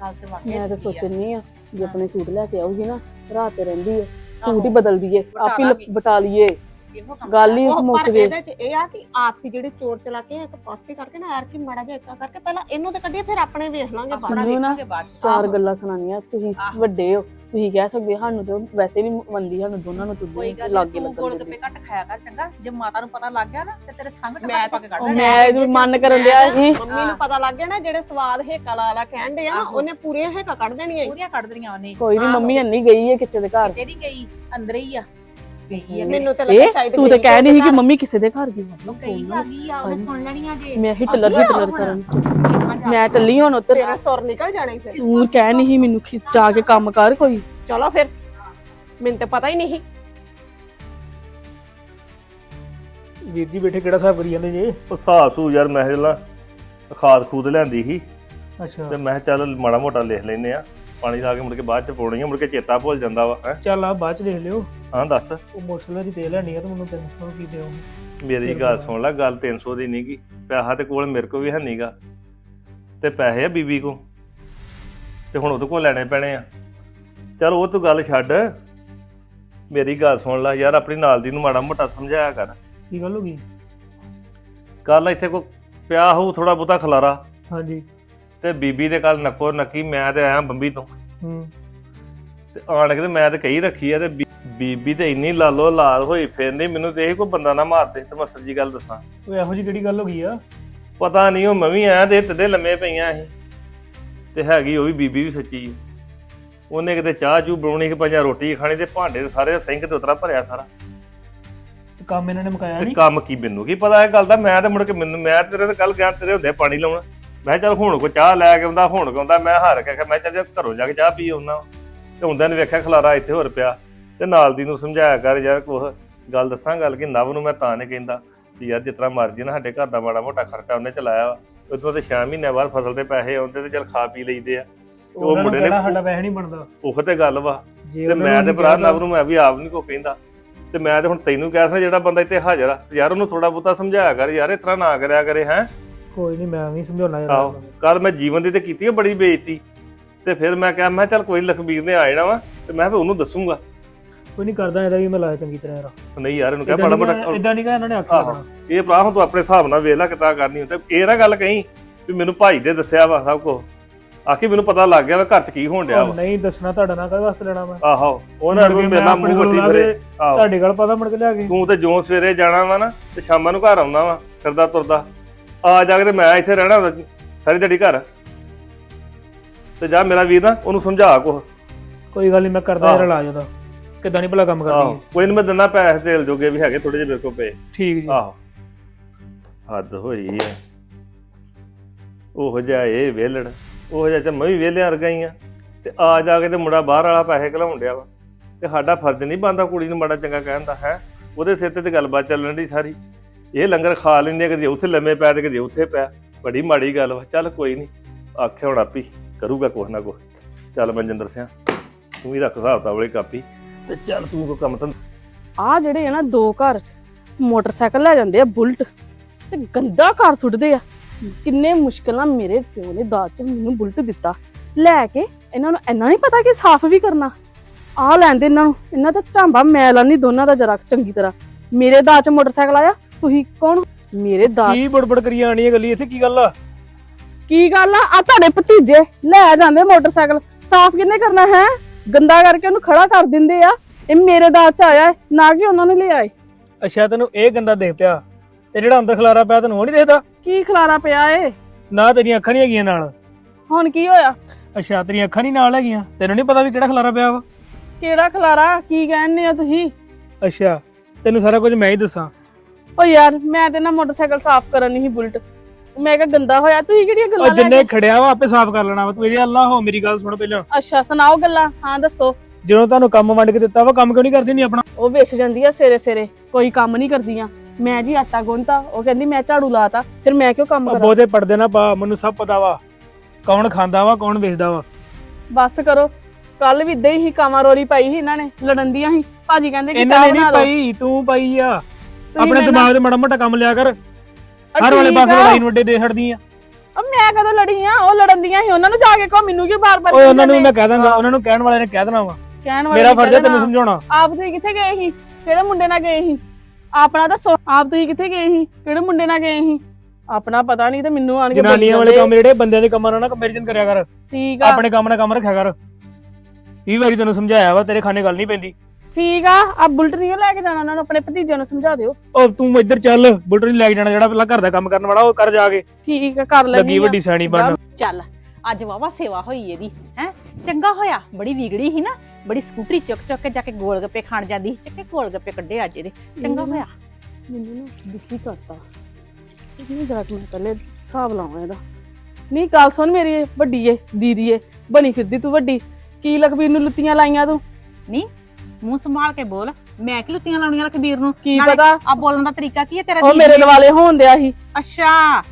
S4: ਗੱਲ ਤੇ ਵਾਕਿਆ
S2: ਮੈਂ ਤਾਂ
S4: ਆ।
S2: ਸੋਚਣੀ ਆ ਜੇ ਆਪਣੇ ਸੂਟ ਲੈ ਕੇ ਆਊਗੀ ਨਾ ਰਾਤ ਤੇ ਰਹਿੰਦੀ
S4: ਆਹੋ।
S2: ਸੂਟ ਹੀ ਬਦਲਦੀ ਏ
S4: ਵਟਾ
S2: ਆਪੀ
S4: ਲਾਂਗੇ।
S2: ਬਟਾ ਲਈਏ ਗੱਲ ਹੀ ਮੁੱਕ ਜੇ
S3: ਇਹਦੇ ਚ ਇਹ ਆ ਕਿ ਆਪਸੀ ਜਿਹੜੀ ਚੋਰ ਚਲਾਕੀ ਆ, ਇੱਕ ਪਾਸੇ ਕਰਕੇ ਨਾ ਯਾਰ ਕਿ ਮਾੜਾ ਜਿਹਾ ਇੱਕਾ ਕਰਕੇ ਪਹਿਲਾਂ ਇਹਨੂੰ ਤੇ ਕੱਢੀਏ ਫਿਰ ਆਪਣੇ ਵੇਖ ਲਾਂਗੇ ਬਾਅਦ
S4: ਆਪਣਾ
S2: ਮੈਨੂੰ ਨਾ
S4: ਵੇਖਾਂਗੇ ਬਾਅਦ ਚ
S2: ਚਾਰ। ਗੱਲਾਂ ਸੁਣਾਉਣੀਆਂ ਤੁਸੀਂ। ਵੱਡੇ ਹੋ ਤੁਸੀਂ ਕਹਿ ਸਕਦੇ ਹੋ, ਸਾਨੂੰ ਤੇ ਵੈਸੇ ਨਹੀਂ ਮੰਦੀ ਸਾਨੂੰ ਦੋਨਾਂ ਨੂੰ
S4: ਕੋਈ
S2: ਤੁਸੀਂ
S4: ਗੱਲ
S2: ਲਾਗੇ ਲੱਗਣ
S4: ਗੋਲ ਗੱਪੇ ਘੱਟ ਖਾਇਆ ਕਰ ਚੰਗਾ ਜੇ ਮਾਤਾ ਨੂੰ ਪਤਾ ਲੱਗ ਗਿਆ ਨਾ ਤੇ ਤੇਰੇ ਸੰਗ
S3: ਮੈਂ
S4: ਟੱਪਾ ਕੇ ਕੱਢ ਲੈਣਾ
S2: ਮੈਂ ਮਨ ਕਰਨ ਦਿਆ ਸੀ
S3: ਮੰਮੀ ਨੂੰ ਪਤਾ ਲੱਗ ਗਿਆ ਨਾ ਜਿਹੜੇ ਸਵਾਦ ਹੇਕਾ ਲਾ ਲਾ ਕਹਿਣ ਦੇ ਆ ਨਾ
S4: ਆਹੋ।
S3: ਉਹਨੇ ਪੂਰੀਆਂ ਹੇਕਾ ਕੱਢ ਦੇਣੀਆਂ ਈ।
S4: ਪੂਰੀਆਂ ਕੱਢ ਦਰੀਆਂ ਉਹਨੇ
S2: ਕੋਈ ਨਹੀਂ। ਮੰਮੀ ਇੰਨੀ ਗਈ ਹੈ ਕਿਸੇ ਦੇ ਘਰ
S4: ਨਹੀਂ ਗਈ ਅੰਦਰ ਹੀ ਆ ਗਈ
S3: ਮੈਨੂੰ ਤੇ ਲੱਗਾ
S2: ਇਹ
S3: ਸ਼ਾਇਦ
S2: ਤੂੰ ਕਹਿ ਨਹੀਂ ਸੀ ਕਿ। ਮੰਮੀ ਕਿਸੇ ਦੇ ਘਰ ਗਈ
S4: ਉਹ ਗਈ ਆ ਗਈ ਆ ਉਹਨੇ ਸੁਣ ਲੈਣੀਆਂ ਜੇ।
S2: ਮੈਂ ਹਿਟਲਰ
S4: ਆਹੋ,
S2: ਹਿਟਲਰ
S4: ਹੁਣ।
S2: ਕਰਨ ਮੈਂ ਚੱਲੀ ਹੁਣ ਉੱਧਰ।
S3: ਤੇਰਾ ਸੁਰ ਨਿਕਲ ਜਾਣਾ ਈ ਫਿਰ।
S2: ਤੂੰ ਕਹਿ ਨਹੀਂ ਸੀ ਮੈਨੂੰ ਖਿੱਚ ਜਾ ਕੇ ਕੰਮ ਕਰ ਕੋਈ।
S3: ਚਲੋ ਫਿਰ। ਮੈਨੂੰ ਤੇ ਪਤਾ ਹੀ ਨਹੀਂ।
S5: ਵੀਰ ਜੀ ਬੈਠੇ ਕਿਹੜਾ ਹਿਸਾਬ ਕਰੀ ਜਾਂਦੇ ਜੇ?
S6: ਉਹ ਹਿਸਾਬ ਸੂ ਯਾਰ ਮੈਂ ਜਿਹੜਾ ਖਾਦ ਖੂਦ ਲਿਆਂਦੀ ਸੀ।
S5: ਅੱਛਾ।
S6: ਤੇ ਮੈਂ ਕਿਹਾ ਚੱਲ ਮਾੜਾ ਮੋਟਾ ਲਿਖ ਲੈਨੇ ਆ। ਪਾਣੀ ਲਾ ਕੇ ਮੁੜ ਕੇ ਬਾਅਦ ਚ ਪਾਉਣੀ ਆ ਮੁੜ ਕੇ ਚੇਤਾ ਭੁੱਲ ਜਾਂਦਾ ਵਾ ਹੈਂ।
S5: ਚੱਲ ਆ ਬਾਅਦ ਚ ਦੇਖ ਲਿਓ।
S6: ਹਾਂ ਦੱਸ।
S5: ਉਹ ਮੋਟਰਸਾਈਕਲ ਦੀ ਤੇਲ ਲੈਣੀ ਆ ਤੇ ਮੈਨੂੰ 300 ਕੀ ਦਿਓ।
S6: ਮੇਰੀ ਗੱਲ ਸੁਣ ਲੈ ਗੱਲ 300 ਦੀ ਨਹੀਂ ਗੀ ਪੈਸਾ ਤੇ ਕੋਲ ਮੇਰੇ ਕੋ ਵੀ ਹੈ ਨਹੀਂਗਾ ਤੇ ਪੈਸੇ ਆ ਬੀਬੀ ਕੋ ਤੇ ਹੁਣ ਉਹਦੇ ਕੋਲ ਲੈਣੇ ਪੈਣੇ ਆ। ਚੱਲ ਉਹ ਤੂੰ ਗੱਲ ਛੱਡ। ਮੇਰੀ ਗੱਲ ਸੁਣ ਲੈ ਯਾਰ ਆਪਣੀ ਨਾਲ ਦੀ ਨੂੰ ਮਾੜਾ ਮੋਟਾ ਸਮਝਾਇਆ ਕਰ।
S5: ਕੀ ਗੱਲ ਹੋ ਗਈ?
S6: ਕੱਲ ਇੱਥੇ ਕੋ ਪਿਆ ਹੋਊ ਥੋੜਾ ਬਹੁਤਾ ਖਲਾਰਾ।
S5: ਹਾਂਜੀ।
S6: ਤੇ ਬੀਬੀ ਦੇ ਕੱਲ ਨੱਕੋ ਨੱਕੀ ਮੈਂ ਤੇ ਆਇਆ ਬੰਬੀ ਤੋਂ।
S5: ਹੂੰ।
S6: ਤੇ ਆਣ ਕੇ ਤੇ ਮੈਂ ਤੇ ਕਹੀ ਰੱਖੀ ਆ ਤੇ ਬੀ- ਬੀਬੀ ਤੇ ਇੰਨੀ ਲਾਲੋ ਲਾਲ ਹੋਈ ਫਿਰਨੀ ਮੈਨੂੰ ਤੇ ਇਹ ਕੋਈ ਬੰਦਾ ਨਾ ਮਾਰਦੇ ਤੇ ਮੈਂ ਸੱਚੀ ਗੱਲ ਦੱਸਾਂ।
S5: ਉਹ ਇਹੋ ਜੀ ਕਿਹੜੀ ਗੱਲ ਹੋ ਗਈ ਆ?
S6: ਪਤਾ ਨਹੀਂ ਉਹ ਮੈਂ ਵੀ ਆਇਆ ਤੇ ਤਦੇ ਲੰਮੇ ਪਈਆਂ ਸੀ। ਤੇ ਹੈਗੀ ਉਹ ਵੀ ਬੀਬੀ ਵੀ ਸੱਚੀ ਆ। ਉਹਨੇ ਕਿਤੇ ਚਾਹ ਚੂ ਬਣਾਉਣੀ ਕਿ ਪੰਜਾ ਰੋਟੀ ਖਾਣੀ ਤੇ ਭਾਂਡੇ ਸਾਰੇ ਸਿੰਕ ਤੇ ਉਤਰਾ ਭਰਿਆ ਸਾਰਾ।
S5: ਤੇ ਕੰਮ ਇਹਨਾਂ ਨੇ ਮੁਕਾਇਆ
S6: ਤੇ
S5: ਨਹੀਂ?
S6: ਕੰਮ ਕੀ ਮੈਨੂੰ ਕੀ ਪਤਾ ਇਹ ਗੱਲ ਦਾ? ਮੈਂ ਤੇ ਮੁੜ ਕੇ ਮੈਨੂੰ ਮੈਂ ਤੇਰੇ ਤੇ ਕੱਲ ਗਿਆ ਤੇਰੇ ਹੁੰਦੇ ਪਾਣੀ ਲਾਉਣਾ। ਮੈਂ ਕਿਹਾ ਚੱਲ ਹੁਣ ਕੋ ਚਾਹ ਲੈ ਕੇ ਆਉਂਦਾ ਹੁਣ ਕੋ ਆਉਂਦਾ? ਮੈਂ ਹਾਰ ਕੇ ਆਖਿਆ ਮੈਂ ਚੱਲ ਜੇ ਘਰੋਂ ਜਾ ਕੇ ਚਾਹ ਪੀ ਆਉਣਾ ਤੇ ਹੁੰਦਿਆਂ ਨੇ ਵੇਖਿਆ ਖਲਾਰਾ ਇੱਥੇ ਹੋਰ ਪਿਆ। ਤੇ ਨਾਲ ਦੀ ਨੂੰ ਸਮਝਾਇਆ ਕਰ ਯਾਰ ਕੋਹ ਗੱਲ ਦੱਸਾਂ ਗੱਲ ਕਿ ਨਵ ਨੂੰ ਮੈਂ ਤਾਂ ਨਹੀਂ ਕਹਿੰਦਾ ਵੀ ਯਾਰ ਜਿਤਨਾ ਮਰਜ਼ੀ ਨਾ ਸਾਡੇ ਘਰ ਦਾ ਮਾੜਾ ਮੋਟਾ ਖਰਚਾ ਉਹਨੇ ਚਲਾਇਆ ਉਦੋਂ ਤੇ 6 ਮਹੀਨੇ ਬਾਅਦ ਫਸਲ ਦੇ ਪੈਸੇ ਆਉਂਦੇ ਤੇ ਚੱਲ ਖਾ ਪੀ ਲਈਦੇ ਆ। ਉਹ ਮੁੰਡੇ ਨੇ-
S5: ਸਾਡਾ ਪੈਸੇ ਨਹੀਂ ਬਣਦਾ।
S6: ਉਹ ਤੇ ਗੱਲ ਵਾ। ਤੇ ਮੈਂ ਤੇ ਭਰਾ ਨਵ ਨੂੰ ਮੈਂ ਵੀ ਆਪ ਨਹੀਂ ਕੋ ਕਹਿੰਦਾ। ਤੇ ਮੈਂ ਤੇ ਹੁਣ ਤੈਨੂੰ ਕਹਿ ਸਕਦਾ ਜਿਹੜਾ ਬੰਦਾ ਇੱਥੇ ਹਾਜ਼ਰ ਆ ਯਾਰ ਉਹਨੂੰ ਥੋੜਾ ਬਹੁਤਾ ਸਮਝਾਇਆ ਕਰ ਯਾਰ ਇਸ ਤਰ੍ਹਾਂ ਨਾ ਕਰਿਆ ਕਰੇ ਹੈ।
S5: ਕੋਈ ਨਹੀਂ ਮੈਂ ਵੀ ਸਮਝਾਉਣਾ ਯਾਰ।
S6: ਆਹੋ ਕੱਲ ਮੈਂ ਜੀਵਨ ਦੀ ਤੇ ਕੀਤੀ ਬੜੀ ਬੇਇੱਜ਼ਤੀ। ਤੇ ਫਿਰ ਮੈਂ ਕਿਹਾ ਮੈਂ ਚੱਲ ਕੋਈ ਲਖਬੀਰ ਨੇ ਆ ਜਾਣਾ ਵਾ ਤੇ ਮੈਂ ਫਿਰ ਉਹਨੂੰ ਦੱਸੂਗਾ।
S5: ਕੋਈ ਨਹੀਂ ਕਰਦਾ ਇਹਦਾ ਵੀ ਮੈਂ ਲਾਇਆ ਚੰਗੀ ਤਰ੍ਹਾਂ ਯਾਰ।
S6: ਨਹੀਂ ਯਾਰ ਇਹਨੂੰ ਕਿਹਾ ਬੜਾ ਬੜਾ
S5: ਇਦਾਂ ਨਹੀਂ ਕਹਾਂ ਇਹਨਾਂ ਨੇ ਆਖਿਆ
S6: ਆਹੋ।
S5: ਹੋਣਾ।
S6: ਇਹ ਭਰਾ ਹੁਣ ਤੂੰ ਆਪਣੇ ਹਿਸਾਬ ਨਾਲ ਵੇਖ ਲੈ ਕਿਤਾ ਕਰਨੀ ਤੇ ਇਹ ਨਾ ਗੱਲ ਕਹੀਂ ਵੀ ਮੈਨੂੰ ਭਾਈ ਦੇ ਦੱਸਿਆ ਵਾ ਸਭ ਕੁਝ ਆਖੀ ਮੈਨੂੰ ਪਤਾ ਲੱਗ ਗਿਆ ਵਾ ਘਰ 'ਚ ਕੀ ਹੋਣ ਡਿਆ ਵਾ।
S5: ਨਹੀਂ ਦੱਸਣਾ ਤੁਹਾਡਾ ਨਾ ਕਾਹਦੇ ਵਾਸਤੇ ਲੈਣਾ ਮੈਂ।
S6: ਆਹੋ ਉਹਨਾਂ ਨੂੰ
S5: ਮੁੜ ਕੇ
S6: ਮੇਰਾ ਮੂੰਹ
S5: ਕੋਲੋਂ
S6: ਵੱਟੀ ਫਿਰੇ।
S5: ਲਾ ਕੇ
S6: ਆਹੋ।
S5: ਤੁਹਾਡੇ ਗੱਲ ਪਤਾ ਮੁੜ ਕੇ ਲਿਆ ਕੇ।
S6: ਤੂੰ ਤੇ ਜਿਉਂ ਸਵੇਰੇ ਜਾਣਾ ਵਾ ਨਾ ਤੇ ਸ਼ਾਮਾਂ ਨੂੰ ਘਰ ਆਉਣਾ ਵਾ ਫਿਰਦਾ ਤੁਰਦਾ। ਆ ਜਾ ਕੇ ਤੇ ਮੈਂ ਇੱਥੇ ਰਹਿਣਾ ਹੁੰਦਾ ਸਾਰੀ ਦਿਹਾੜੀ ਘਰ। ਤੇ ਜਾ ਮੇਰਾ ਵੀਰ ਨਾ ਉਹਨੂੰ ਸਮਝਾ ਕੁਛ।
S5: ਕੋਈ ਗੱਲ ਨਹੀਂ ਮੈਂ ਕਰਦਾ ਯਾਰ
S6: ਆਹੋ।
S5: ਇਲਾਜ ਉਹਦਾ। ਕਿਦਾਂ ਨਹੀਂ ਭਲਾ ਕੰਮ ਕਰਦੀ?
S6: ਆਹੋ
S5: ਹੈ।
S6: ਕੋਈ ਨੀ ਮੈਂ ਦਿੰਦਾ ਪੈਸੇ ਤੇਲ ਜੋਗੇ ਵੀ ਹੈਗੇ ਥੋੜੇ ਜਿਹੇ ਮੇਰੇ ਕੋਲ ਪਏ।
S5: ਠੀਕ ਜੀ।
S6: ਆਹੋ। ਹੱਦ ਹੋਈ ਐ ਉਹ ਜਿਹਾ ਇਹ ਵੇਲੜ ਉਹ ਜਿਹਾ ਚ ਮੈਂ ਵੀ ਵੇਲਿਆਂ ਵਰਗਾ ਹੀ ਆ। ਤੇ ਆ ਜਾ ਕੇ ਤੇ ਮੁੰਡਾ ਬਾਹਰ ਵਾਲਾ ਪੈਸੇ ਘਲਾਉਣ ਡਿਆ ਵਾ। ਤੇ ਸਾਡਾ ਫਰਜ਼ ਨਹੀਂ ਬੰਦਾ ਕੁੜੀ ਨੂੰ ਮਾੜਾ ਚੰਗਾ ਕਹਿੰਦਾ ਹੈ? ਉਹਦੇ ਸਿਰ ਤੇ ਤੇ ਗੱਲਬਾਤ ਚੱਲਣ ਦੀ ਸਾਰੀ। ਇਹ ਲੰਗਰ ਖਾ ਲੈਂਦੇ ਆ, ਕਦੇ ਉੱਥੇ ਲੰਮੇ ਪੈ ਤੇ ਕਦੇ ਉੱਥੇ ਪਿਆ ਬੜੀ ਮਾੜੀ ਗੱਲ ਵਾ। ਚੱਲ ਕੋਈ ਨਹੀਂ ਆਖਿਆ ਹੁਣ ਆਪੀ ਕਰੂਗਾ ਕੁਛ ਨਾ ਕੁਛ। ਚੱਲ ਮਨਜਿੰਦਰ ਸਿੰਘ ਤੂੰ ਵੀ ਰੱਖ ਹਿਸਾਬ ਤਾਂ ਵਾਲੀ ਕਾਪੀ। ਤੇ ਚੱਲ ਤੂੰ ਕੋ ਕੰਮ ਤਾਂ
S2: ਆ ਜਿਹੜੇ ਆ ਨਾ ਦੋ ਘਰ ਚ ਮੋਟਰਸਾਈਕਲ ਲੈ ਜਾਂਦੇ ਆ ਬੁਲਟ ਤੇ ਗੰਦਾ ਘਰ ਸੁੱਟਦੇ ਆ। ਕਿੰਨੇ ਮੁਸ਼ਕਲ ਮੇਰੇ ਪਿਓ ਨੇ ਦਾਜ ਚ ਮੈਨੂੰ ਬੁਲਟ ਦਿੱਤਾ। ਲੈ ਕੇ ਇਹਨਾਂ ਨੂੰ ਇੰਨਾ ਨਹੀਂ ਪਤਾ ਕਿ ਸਾਫ਼ ਵੀ ਕਰਨਾ। ਆ ਲੈਂਦੇ ਇਹਨਾਂ ਨੂੰ ਇਹਨਾਂ ਦਾ ਝਾਂਬਾ ਮੈਲ ਨਹੀਂ ਦੋਨਾਂ ਦਾ ਜਰਾ ਚੰਗੀ ਤਰ੍ਹਾਂ। ਮੇਰੇ ਦਾਜ ਚ ਮੋਟਰਸਾਈਕਲ ਆਇਆ ਤੁਸੀਂ ਕੌਣ? ਮੇਰੇ ਦਾਜ
S5: ਕੀ ਬੜਬੜ ਕਰੀ ਜਾਣੀ ਹੈ ਗੱਲੀ ਇੱਥੇ ਕੀ ਗੱਲ ਆ?
S2: ਕੀ ਗੱਲ ਆ? ਆ ਤੁਹਾਡੇ ਭਤੀਜੇ ਲੈ ਜਾਂਦੇ ਮੋਟਰਸਾਈਕਲ। ਸਾਫ਼ ਕਿੰਨੇ ਕਰਨਾ ਹੈ? ਗੰਦਾ ਕਰਕੇ ਉਹਨੂੰ ਖੜਾ ਕਰ ਦਿੰਦੇ ਆ। ਇਹ ਮੇਰੇ ਦਾਜ ਚ ਆਇਆ ਹੈ, ਨਾ ਕਿ ਉਹਨਾਂ ਨੇ ਲਿਆਏ।
S5: ਅੱਛਾ ਤੈਨੂੰ ਇਹ ਗੰਦਾ ਦੇਖ ਪਿਆ। ਤੇ ਜਿਹੜਾ ਅੰਦਰ ਖਲਾਰਾ ਪਿਆ ਤੈਨੂੰ ਉਹ ਨਹੀਂ ਦੇਖਦਾ?
S2: ਕੀ ਖਲਾਰਾ ਪਿਆ ਏ?
S5: ਨਾ ਤੇਰੀਆਂ ਅੱਖਾਂ ਨਹੀਂ ਹੈਗੀਆਂ ਨਾਲ।
S2: ਹੁਣ ਕੀ ਹੋਇਆ?
S5: ਅੱਛਾ ਤੇਰੀਆਂ ਅੱਖਾਂ ਨਹੀਂ ਨਾਲ ਹੈਗੀਆਂ। ਤੈਨੂੰ ਨਹੀਂ ਪਤਾ ਵੀ ਕਿਹੜਾ ਖਲਾਰਾ ਪਿਆ ਵਾ?
S2: ਕਿਹੜਾ ਖਲਾਰਾ? ਕੀ ਕਹਿੰਦੇ ਆ ਤੁਸੀਂ?
S5: ਅੱਛਾ ਤੈਨੂੰ ਸਾਰਾ ਕੁਝ ਮੈਂ ਹੀ ਦੱਸਾਂ।
S2: ਓ ਯਾਰ ਮੈਂ ਤੇ ਨਾ ਮੋਟਰਸਾਈਕਲ ਸਾਫ਼ ਕਰਨ ਨਹੀਂ ਬੁਲਟ ਮੈਂ ਕਿਹਾ ਗੰਦਾ ਹੋਇਆ ਤੁਸੀਂ ਕਿਹੜੀਆਂ
S5: ਉਹ
S2: ਗੱਲਾਂ ਲੈ
S5: ਜਿੰਨੇ ਖੜਿਆ ਵਾ ਆਪੇ ਸਾਫ਼ ਕਰ ਲੈਣਾ ਵਾ। ਤੂੰ ਇਹਦੇ ਅੱਲਾ ਹੋ ਮੇਰੀ ਗੱਲ ਸੁਣ ਪਹਿਲਾਂ।
S2: ਅੱਛਾ ਸੁਣਾਓ ਗੱਲਾਂ। ਹਾਂ ਦੱਸੋ।
S5: ਜਦੋਂ ਤੁਹਾਨੂੰ ਕੰਮ ਵੰਡ ਕੇ ਦਿੱਤਾ ਵਾ ਕੰਮ ਕਿਉਂ ਨਹੀਂ ਕਰਦੀ ਨਹੀਂ ਆਪਣਾ?
S2: ਉਹ ਵੇਚ ਜਾਂਦੀ ਆ ਸਵੇਰੇ ਸਵੇਰੇ ਕੋਈ ਕੰਮ ਨਹੀਂ ਕਰਦੀਆਂ। ਮੈਂ ਜੀ ਆਟਾ ਗੁੰਨਤਾ ਉਹ ਕਹਿੰਦੀ ਮੈਂ ਝਾੜੂ ਲਾਤਾ ਫਿਰ ਮੈਂ ਕਿਉਂ ਕੰਮ
S5: ਉਹ
S2: ਕਰਾਂ?
S5: ਬਹੁਤੇ ਪੜਦੇ ਨਾ ਪਾ ਮੈਨੂੰ ਸਭ ਪਤਾ ਵਾ। ਕੌਣ ਖਾਂਦਾ ਵਾ ਕੌਣ ਵੇਚਦਾ ਵਾ।
S2: ਬਸ ਕਰੋ। ਕੱਲ ਵੀ ਇਦਾਂ ਹੀ ਕਾਵਾਂ ਰੋਲੀ ਪਾਈ ਸੀ ਇਹਨਾਂ ਨੇ ਲੜਨ ਦੀਆਂ ਸੀ। ਭਾਜੀ ਕਹਿੰਦੇ ਕਿ
S5: ਇਹਨਾਂ
S2: ਚਾਹ
S5: ਨੇ ਨਹੀਂ
S2: ਬਣਾ ਲਓ
S5: ਪਾਈ ਤੂੰ ਪਾਈ ਆ। ਆਪਣੇ
S2: ਮੇਰੇ ਨਾਲ-
S5: ਦਿਮਾਗ ਤੇ ਮਾੜਾ ਮੋਟਾ ਕੰਮ ਲਿਆ ਕਰ। ਹਰ ਵਾਲੇ ਪਾਸੇ। ਲੜਾਈ ਨੂੰ ਅੱਡੇ ਦੇ ਛੱਡਦੀ ਆ
S2: ਅ, ਮੈਂ ਕਦੋਂ ਲੜੀ ਆ ਉਹ ਲੜਨ ਦੀਆਂ ਸੀ ਉਹਨਾਂ ਨੂੰ ਜਾ ਕੇ ਕਹੋ ਮੈਨੂੰ ਕਿਉਂ ਬਾਰ-ਬਾਰ
S5: ਓਏ ਉਹਨਾਂ ਨੂੰ? ਮੈਂ ਕਹਿ ਦਾਂਗਾ ਉਹਨਾਂ ਨੂੰ ਕਹਿਣ ਵਾਲੇ ਨੇ ਕਹਿ ਦੇਣਾ ਵਾ।
S2: ਕਹਿਣ ਵਾਲੇ
S5: ਮੇਰਾ ਫਰਜ਼ ਹੈ ਤੈਨੂੰ। ਸਮਝਾਉਣਾ।
S2: ਆਪ ਤੁਸੀਂ ਕਿੱਥੇ ਗਏ ਸੀ? ਕਿਹੜੇ ਮੁੰਡੇ ਨਾਲ ਗਏ ਸੀ? ਆਪਣਾ ਦੱਸੋ ਆਪ ਤੁਸੀਂ ਕਿੱਥੇ ਗਏ ਸੀ? ਕਿਹੜੇ ਮੁੰਡੇ ਨਾਲ ਗਏ ਸੀ? ਆਪਣਾ ਪਤਾ ਨਹੀਂ ਤੇ ਮੈਨੂੰ ਆਣ ਕੇ
S5: ਜਨਾਨੀਆਂ ਵਾਲੇ। ਕੰਮ ਜਿਹੜੇ ਬੰਦਿਆਂ ਦੇ ਕੰਮਾਂ ਨਾਲ ਨਾ ਕੰਪੈਰੀਜ਼ਨ ਕਰਿਆ ਕਰ।
S2: ਠੀਕ ਆ।
S5: ਆਪਣੇ ਕੰਮ ਨਾਲ ਕੰਮ ਰੱਖਿਆ ਕਰ। ਇਹ ਵਾਰੀ ਤੈਨੂੰ ਸਮਝਾਇਆ ਵਾ ਤੇਰੇ ਖਾਨੇ ਗੱਲ ਨਹੀਂ ਪੈਂਦੀ।
S2: ਠੀਕ ਆ ਆ ਬੁਲਟ ਨਹੀਂ ਲੈ ਕੇ ਜਾਣਾ ਉਹਨਾਂ ਨੂੰ ਆਪਣੇ ਭਤੀਜੇ ਨੂੰ ਸਮਝਾ ਦਿਓ।
S5: ਉਹ ਤੂੰ ਇੱਧਰ ਚੱਲ ਬੁਲਟ ਨਹੀਂ ਲੈ ਕੇ ਜਾਣਾ ਜਿਹੜਾ ਪਹਿਲਾਂ ਘਰ ਦਾ ਕੰਮ ਕਰਨ ਵਾਲਾ ਉਹ ਕਰ ਜਾ ਕੇ।
S2: ਠੀਕ ਆ ਕਰ ਲੈਣੀ
S5: ਲੱਗੀ ਵੱਡੀ ਸਿਆਣੀ ਬਣਨ।
S4: ਚੱਲ ਅੱਜ ਵਾਵਾ ਸੇਵਾ ਹੋਈ ਇਹਦੀ ਹੈ? ਚੰਗਾ ਹੋਇਆ ਬੜੀ ਵਿਗੜੀ ਸੀ ਨਾ ਬੜੀ ਸਕੂਟਰੀ ਚੁੱਕ ਚੁੱਕ ਕੇ ਜਾ ਕੇ ਗੋਲ ਗੱਪੇ ਖਾਣ ਜਾਂਦੀ ਸੀ ਚੱਕੇ ਗੋਲ ਗੱਪੇ ਕੱਢੇ ਅੱਜ ਇਹਦੇ। ਚੰਗਾ ਹੋਇਆ?
S2: ਮੈਨੂੰ ਨਾ ਦੁਖੀ ਕਰਤਾ। ਨਹੀਂ ਜਾ ਕੇ ਮੈਂ ਪਹਿਲੇ ਹਿਸਾਬ ਲਾਵਾਂ ਇਹਦਾ। ਨਹੀਂ ਗੱਲ ਸੁਣ ਮੇਰੀ ਵੱਡੀ ਏ ਦੀਦੀ ਏ ਬਣੀ ਫਿਰਦੀ ਤੂੰ ਵੱਡੀ। ਕੀ ਲਖਬੀਰ ਨੂੰ ਲੁੱਤੀਆਂ ਲਾਈਆਂ ਤੂੰ?
S4: ਮੂੰਹ ਸੰਭਾਲ ਕੇ ਬੋਲ। ਮੈਂ ਕਿ ਲੁੱਤੀਆਂ ਲਾਉਣੀਆਂ ਲਖਬੀਰ ਨੂੰ?
S2: ਕੀ
S4: ਨਾਲੇ
S2: ਪਤਾ?
S4: ਆ ਬੋਲਣ ਦਾ ਤਰੀਕਾ ਕੀ ਹੈ ਤੇਰਾ
S2: ਉਹ? ਮੇਰੇ ਦਿਵਾਲੇ ਹੋਣ ਦਿਆ ਸੀ।
S4: ਅੱਛਾ।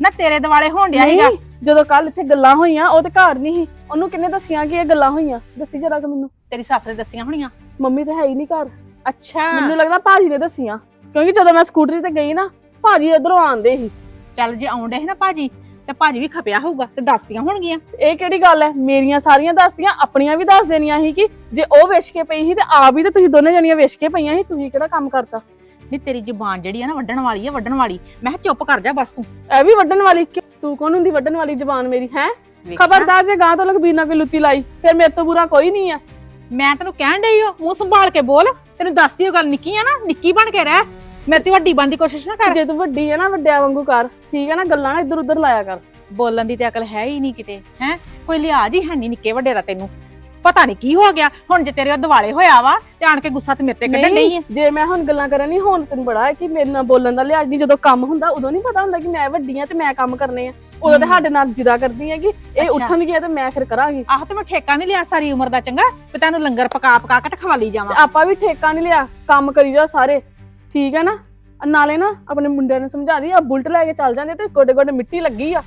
S4: ਨਾ ਤੇਰੇ ਦਿਵਾਲੇ ਹੋਣ ਡਿਆ ਸੀਗਾ।
S2: ਨਹੀਂ ਜਦੋਂ ਕੱਲ ਇੱਥੇ ਗੱਲਾਂ ਹੋਈਆਂ ਉਹ ਤੇ ਘਰ ਨਹੀਂ ਸੀ। ਉਹਨੂੰ ਕਿੰਨੇ ਦੱਸੀਆਂ ਕਿ ਇਹ ਗੱਲਾਂ ਹੋਈਆਂ? ਦੱਸੀ ਜਰਾ ਕਿ ਮੈਨੂੰ।
S4: ਤੇਰੀ ਸੱਸ ਨੇ ਦੱਸੀਆਂ ਹੋਣੀਆਂ?
S2: ਮੰਮੀ ਤੇ ਹੈ ਹੀ ਨਹੀਂ ਘਰ।
S4: ਅੱਛਾ।
S2: ਮੈਨੂੰ ਲੱਗਦਾ ਭਾਜੀ ਨੇ ਦੱਸੀਆਂ। ਕਿਉਂਕਿ ਜਦੋਂ ਮੈਂ ਸਕੂਟਰੀ ਤੇ ਗਈ ਨਾ ਭਾਜੀ ਇਧਰੋਂ ਆਂਦੇ ਸੀ।
S4: ਚੱਲ ਜੇ ਆਉਂਦੇ ਸੀ ਨਾ ਭਾਜੀ ਤੇ ਭਾਜੀ ਵੀ ਖਪਿਆ ਹੋਊਗਾ ਤੇ ਦੱਸਦੀਆਂ ਹੋਣਗੀਆਂ।
S2: ਇਹ ਕਿਹੜੀ ਗੱਲ ਹੈ? ਮੇਰੀਆਂ ਸਾਰੀਆਂ ਦੱਸਦੀਆਂ ਆਪਣੀਆਂ ਵੀ ਦੱਸ ਦੇਣੀਆਂ ਸੀ ਕਿ ਜੇ ਉਹ ਵਿਛ ਕੇ ਪਈ ਸੀ ਤੇ ਆਪ ਵੀ ਤੇ ਤੁਸੀਂ ਦੋਨੇ ਜਣੀਆਂ ਵਿਛ ਕੇ ਪਈਆਂ ਸੀ ਤੁਸੀਂ ਕਿਹੜਾ ਕੰਮ ਕਰਤਾ?
S4: ਨਹੀਂ ਤੇਰੀ ਜ਼ੁਬਾਨ ਜਿਹੜੀ ਆ ਨਾ ਵੱਢਣ ਵਾਲੀ ਆ ਵੱਢਣ ਵਾਲੀ। ਮੈਂ ਕਿਹਾ ਚੁੱਪ ਕਰ ਜਾ ਬਸ ਤੂੰ।
S2: ਇਹ ਵੀ ਵੱਢਣ ਵਾਲੀ? ਕਿਉਂ? ਤੂੰ ਕੌਣ ਹੁੰਦੀ ਵੱਢਣ ਵਾਲੀ ਜ਼ਬਾਨ ਮੇਰੀ ਹੈ?
S4: ਵੇਖਿਆ?
S2: ਖਬਰਦਾਰ ਜੇ ਗਾਂ ਤੋਂ ਲਖਬੀਰ ਨਾਲ ਕੋਈ ਲੁੱਤੀ ਲਾਈ ਫਿਰ ਮੇਰੇ ਤੋਂ ਬੁਰਾ ਕੋਈ ਨਹੀਂ ਆ।
S4: ਮੈਂ ਤੈਨੂੰ ਕਹਿਣ ਡਈ ਓ ਮੂੰਹ ਸੰਭਾਲ ਕੇ ਬੋਲ। ਤੈਨੂੰ ਦੱਸਦੀ ਓ ਗੱਲ ਨਿੱਕੀ ਆ ਨਾ ਨਿੱਕੀ ਬਣ ਕੇ ਰਹਿ। ਮੈਂ ਤੇ ਵੱਡੀ ਬਣਨ ਦੀ ਕੋਸ਼ਿਸ਼ ਨਾ ਕਰ।
S2: ਜੇ ਤੂੰ ਵੱਡੀ ਹੈ ਨਾ ਵੱਡਿਆਂ ਵਾਂਗੂ ਕਰ। ਠੀਕ ਹੈ ਨਾ ਗੱਲਾਂ ਨਾ ਇੱਧਰ ਉੱਧਰ ਲਾਇਆ ਕਰ।
S4: ਬੋਲਣ ਦੀ ਤੇ ਅਕਲ ਹੈ ਹੀ ਨਹੀਂ ਕਿਤੇ ਹੈ? ਕੋਈ ਲਿਹਾਜ਼ ਹੀ ਹੈ ਨਹੀਂ ਨਿੱਕੇ ਵੱਡੇ ਦਾ ਤੈਨੂੰ। ਪਤਾ ਨਹੀਂ ਕੀ ਹੋ ਗਿਆ। ਹੁਣ ਜੇ ਤੇਰੇ ਉਹ ਦਿਵਾਲੇ ਹੋਇਆ ਵਾ ਤੇ ਆਣ ਕੇ ਗੁੱਸਾ ਤੇ ਮੇਰੇ ਤੇ ਕੱਢਣ ਆ।
S2: ਜੇ ਮੈਂ ਹੁਣ ਗੱਲਾਂ ਕਰਨ ਨਹੀਂ ਹੁਣ ਤੈਨੂੰ ਬੜਾ ਹੈ ਕਿ ਮੇਰੇ ਨਾਲ ਬੋਲਣ ਦਾ ਲਿਹਾਜ਼ ਨਹੀਂ। ਜਦੋਂ ਕੰਮ ਹੁੰਦਾ ਉਦੋਂ ਨਹੀਂ ਪਤਾ ਹੁੰਦਾ ਕਿ ਮੈਂ ਵੱਡੀ ਆ ਤੇ ਮੈਂ ਕੰਮ ਕਰਨੇ ਆ। ਉਦੋਂ ਤੇ। ਸਾਡੇ ਨਾਲ ਜਿਦਾ ਕਰਦੀ ਹੈ ਕਿ ਇਹ
S4: ਅੱਛਾ।
S2: ਉੱਠਣਗੇ ਤੇ ਮੈਂ ਫਿਰ ਕਰਾਂਗੀ।
S4: ਆਹੋ ਤੇ ਮੈਂ ਠੇਕਾ ਨਹੀਂ ਲਿਆ ਸਾਰੀ ਉਮਰ ਦਾ ਚੰਗਾ ਵੀ ਤੈਨੂੰ ਲੰਗਰ ਪਕਾ ਪਕਾ ਕੇ ਤੇ ਖਵਾਲੀ
S2: ਤੇ
S4: ਜਾਵਾਂ।
S2: ਆਪਾਂ ਵੀ ਠੇਕਾ ਨਹੀਂ ਲਿਆ। ਕੰਮ ਕਰੀ ਜਾ ਸਾਰੇ। ਠੀਕ ਹੈ ਨਾ? ਨਾਲੇ ਨਾ ਆਪਣੇ ਮੁੰਡਿਆਂ ਨੂੰ ਸਮਝਾ ਦੀ ਆ ਬੁਲਟ ਲੈ ਕੇ ਚੱਲ ਜਾਂਦੇ ਤੇ ਗੋਡੇ ਗੋਡੇ ਮਿੱਟੀ ਲੱਗੀ ਆ।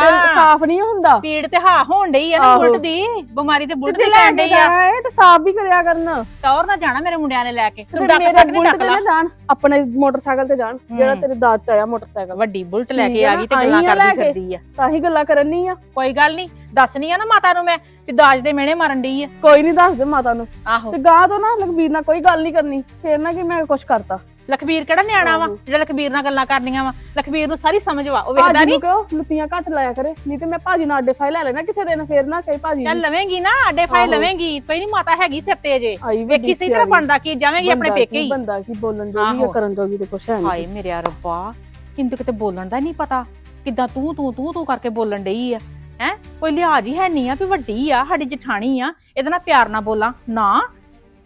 S2: ਤੇ
S4: ਆ
S2: ਸਾਫ਼ ਨਹੀਂ ਹੁੰਦਾ।
S4: ਪੀੜ ਤੇ ਹਾਂ ਹੋਣ ਡਈ ਆ ਨਾ
S2: ਆਹੋ।
S4: ਬੁਲਟ ਦੀ ਬਿਮਾਰੀ ਤੇ ਬੁਲਟ
S2: ਤੇ
S4: ਲੈਣ
S2: ਕੇ
S4: ਡਈ ਆ।
S2: ਜਾਣਾ ਏ ਤੇ ਸਾਫ਼ ਵੀ ਕਰਿਆ ਕਰਨ।
S4: ਟੌਰ ਨਾ ਜਾਣਾ ਮੇਰੇ ਮੁੰਡਿਆਂ ਨੇ ਲੈ ਕੇ।
S2: ਤੇ
S4: ਡੱਕ
S2: ਮੇਰੇ
S4: ਸਕਦੀ
S2: ਬੁਲਟ
S4: ਡੱਕ
S2: ਤੇ
S4: ਲਾ।
S2: ਜਾਣ ਆਪਣੇ ਮੋਟਰਸਾਈਕਲ ਤੇ ਜਾਣ ਜਿਹੜਾ। ਤੇਰੇ ਦਾਦ ਚ ਆਇਆ ਮੋਟਰਸਾਈਕਲ।
S4: ਵੱਡੀ ਬੁਲਟ ਲੈ ਕੇ ਆ ਗਈ ਤੇ ਗੱਲਾਂ
S2: ਆ ਲੈ
S4: ਕਰਦੀ
S2: ਕੇ।
S4: ਫਿਰਦੀ ਆ।
S2: ਤਾਂ ਹੀ ਗੱਲਾਂ ਕਰਨੀ ਆ।
S4: ਕੋਈ ਗੱਲ ਨਹੀਂ ਦੱਸਣੀ ਆ ਨਾ ਮਾਤਾ ਨੂੰ ਮੈਂ ਵੀ ਦਾਜ ਦੇ ਮਿਹਣੇ ਮਾਰਨ ਡਈ ਆ।
S2: ਕੋਈ ਨਹੀਂ ਦੱਸ ਦੇ ਮਾਤਾ ਨੂੰ।
S4: ਆਹੋ।
S2: ਤੇ ਗਾਂ ਤੋਂ ਨਾ ਲਖਬੀਰ ਨਾਲ ਕੋਈ ਗੱਲ ਨਹੀਂ ਕਰਨੀ ਫੇਰ ਨਾ ਕਿ ਮੈਂ ਕੁਛ ਕਰਤਾ।
S4: ਲਖਬੀਰ ਕਿਹੜਾ ਨਿਆਣਾ ਵਾ। ਜਿਹੜਾ ਲਖਬੀਰ ਨਾਲ ਗੱਲਾਂ ਕਰਨੀਆਂ ਵਾ। ਲਖਬੀਰ ਨੂੰ ਸਾਰੀ ਸਮਝ ਵਾ ਉਹ ਵੇਖਦਾ
S2: ਭਾਜੀ
S4: ਨਹੀਂ
S2: ਨੂੰ? ਕਹੋ ਲੁੱਤੀਆਂ ਘੱਟ ਲਾਇਆ ਕਰੇ। ਨਹੀਂ ਤੇ ਮੈਂ ਭਾਜੀ ਨਾਲ ਅੱਡੇ ਫਾਈ ਲੈ ਲੈਣਾ ਕਿਸੇ ਦਿਨ ਫੇਰ ਨਾ ਕਹੀ ਭਾਜੀ
S4: ਚੱਲ। ਲਵੇਂਗੀ ਨਾ ਅੱਡੇ ਫਾਈ
S2: ਆਹੋ।
S4: ਲਵੇਂਗੀ। ਕੋਈ ਨਹੀਂ ਮਾਤਾ ਹੈਗੀ ਸਿਰ ਤੇ ਜੇ
S2: ਆਈ
S4: ਵੇਖੀ ਸਹੀ ਤਰ੍ਹਾਂ ਬਣਦਾ ਕੀ ਜਾਵੇਂਗੀ ਆਪਣੇ
S2: ਬੰਦਾ
S4: ਪੇਕੇ
S2: ਕੀ,
S4: ਹੀ।
S2: ਬੰਦਾ ਕੀ ਬੋਲਣ ਜੋਗੀ
S4: ਆਹੋ।
S2: ਕਰਨ ਜੋਗੀ ਤੇ ਕੁਛ ਹੈ ਨਹੀਂ
S4: ਹਾਏ ਮੇਰੇ ਰੱਬਾ ਕਿੰਦੂ ਕਿਤੇ ਬੋਲਣ ਦਾ ਨਹੀਂ ਪਤਾ ਕਿੱਦਾਂ ਤੂੰ ਤੂੰ ਤੂੰ ਤੂੰ ਕਰਕੇ ਬੋਲਣ ਡਈ ਆ। ਹੈ? ਕੋਈ ਲਿਹਾਜ਼ ਹੀ ਹੈ ਨਹੀਂ ਆ ਵੀ ਵੱਡੀ ਆ ਸਾਡੀ ਜਠਾਣੀ ਆ। ਇਹਦੇ ਨਾਲ ਪਿਆਰ ਨਾਲ ਬੋਲਾਂ। ਨਾ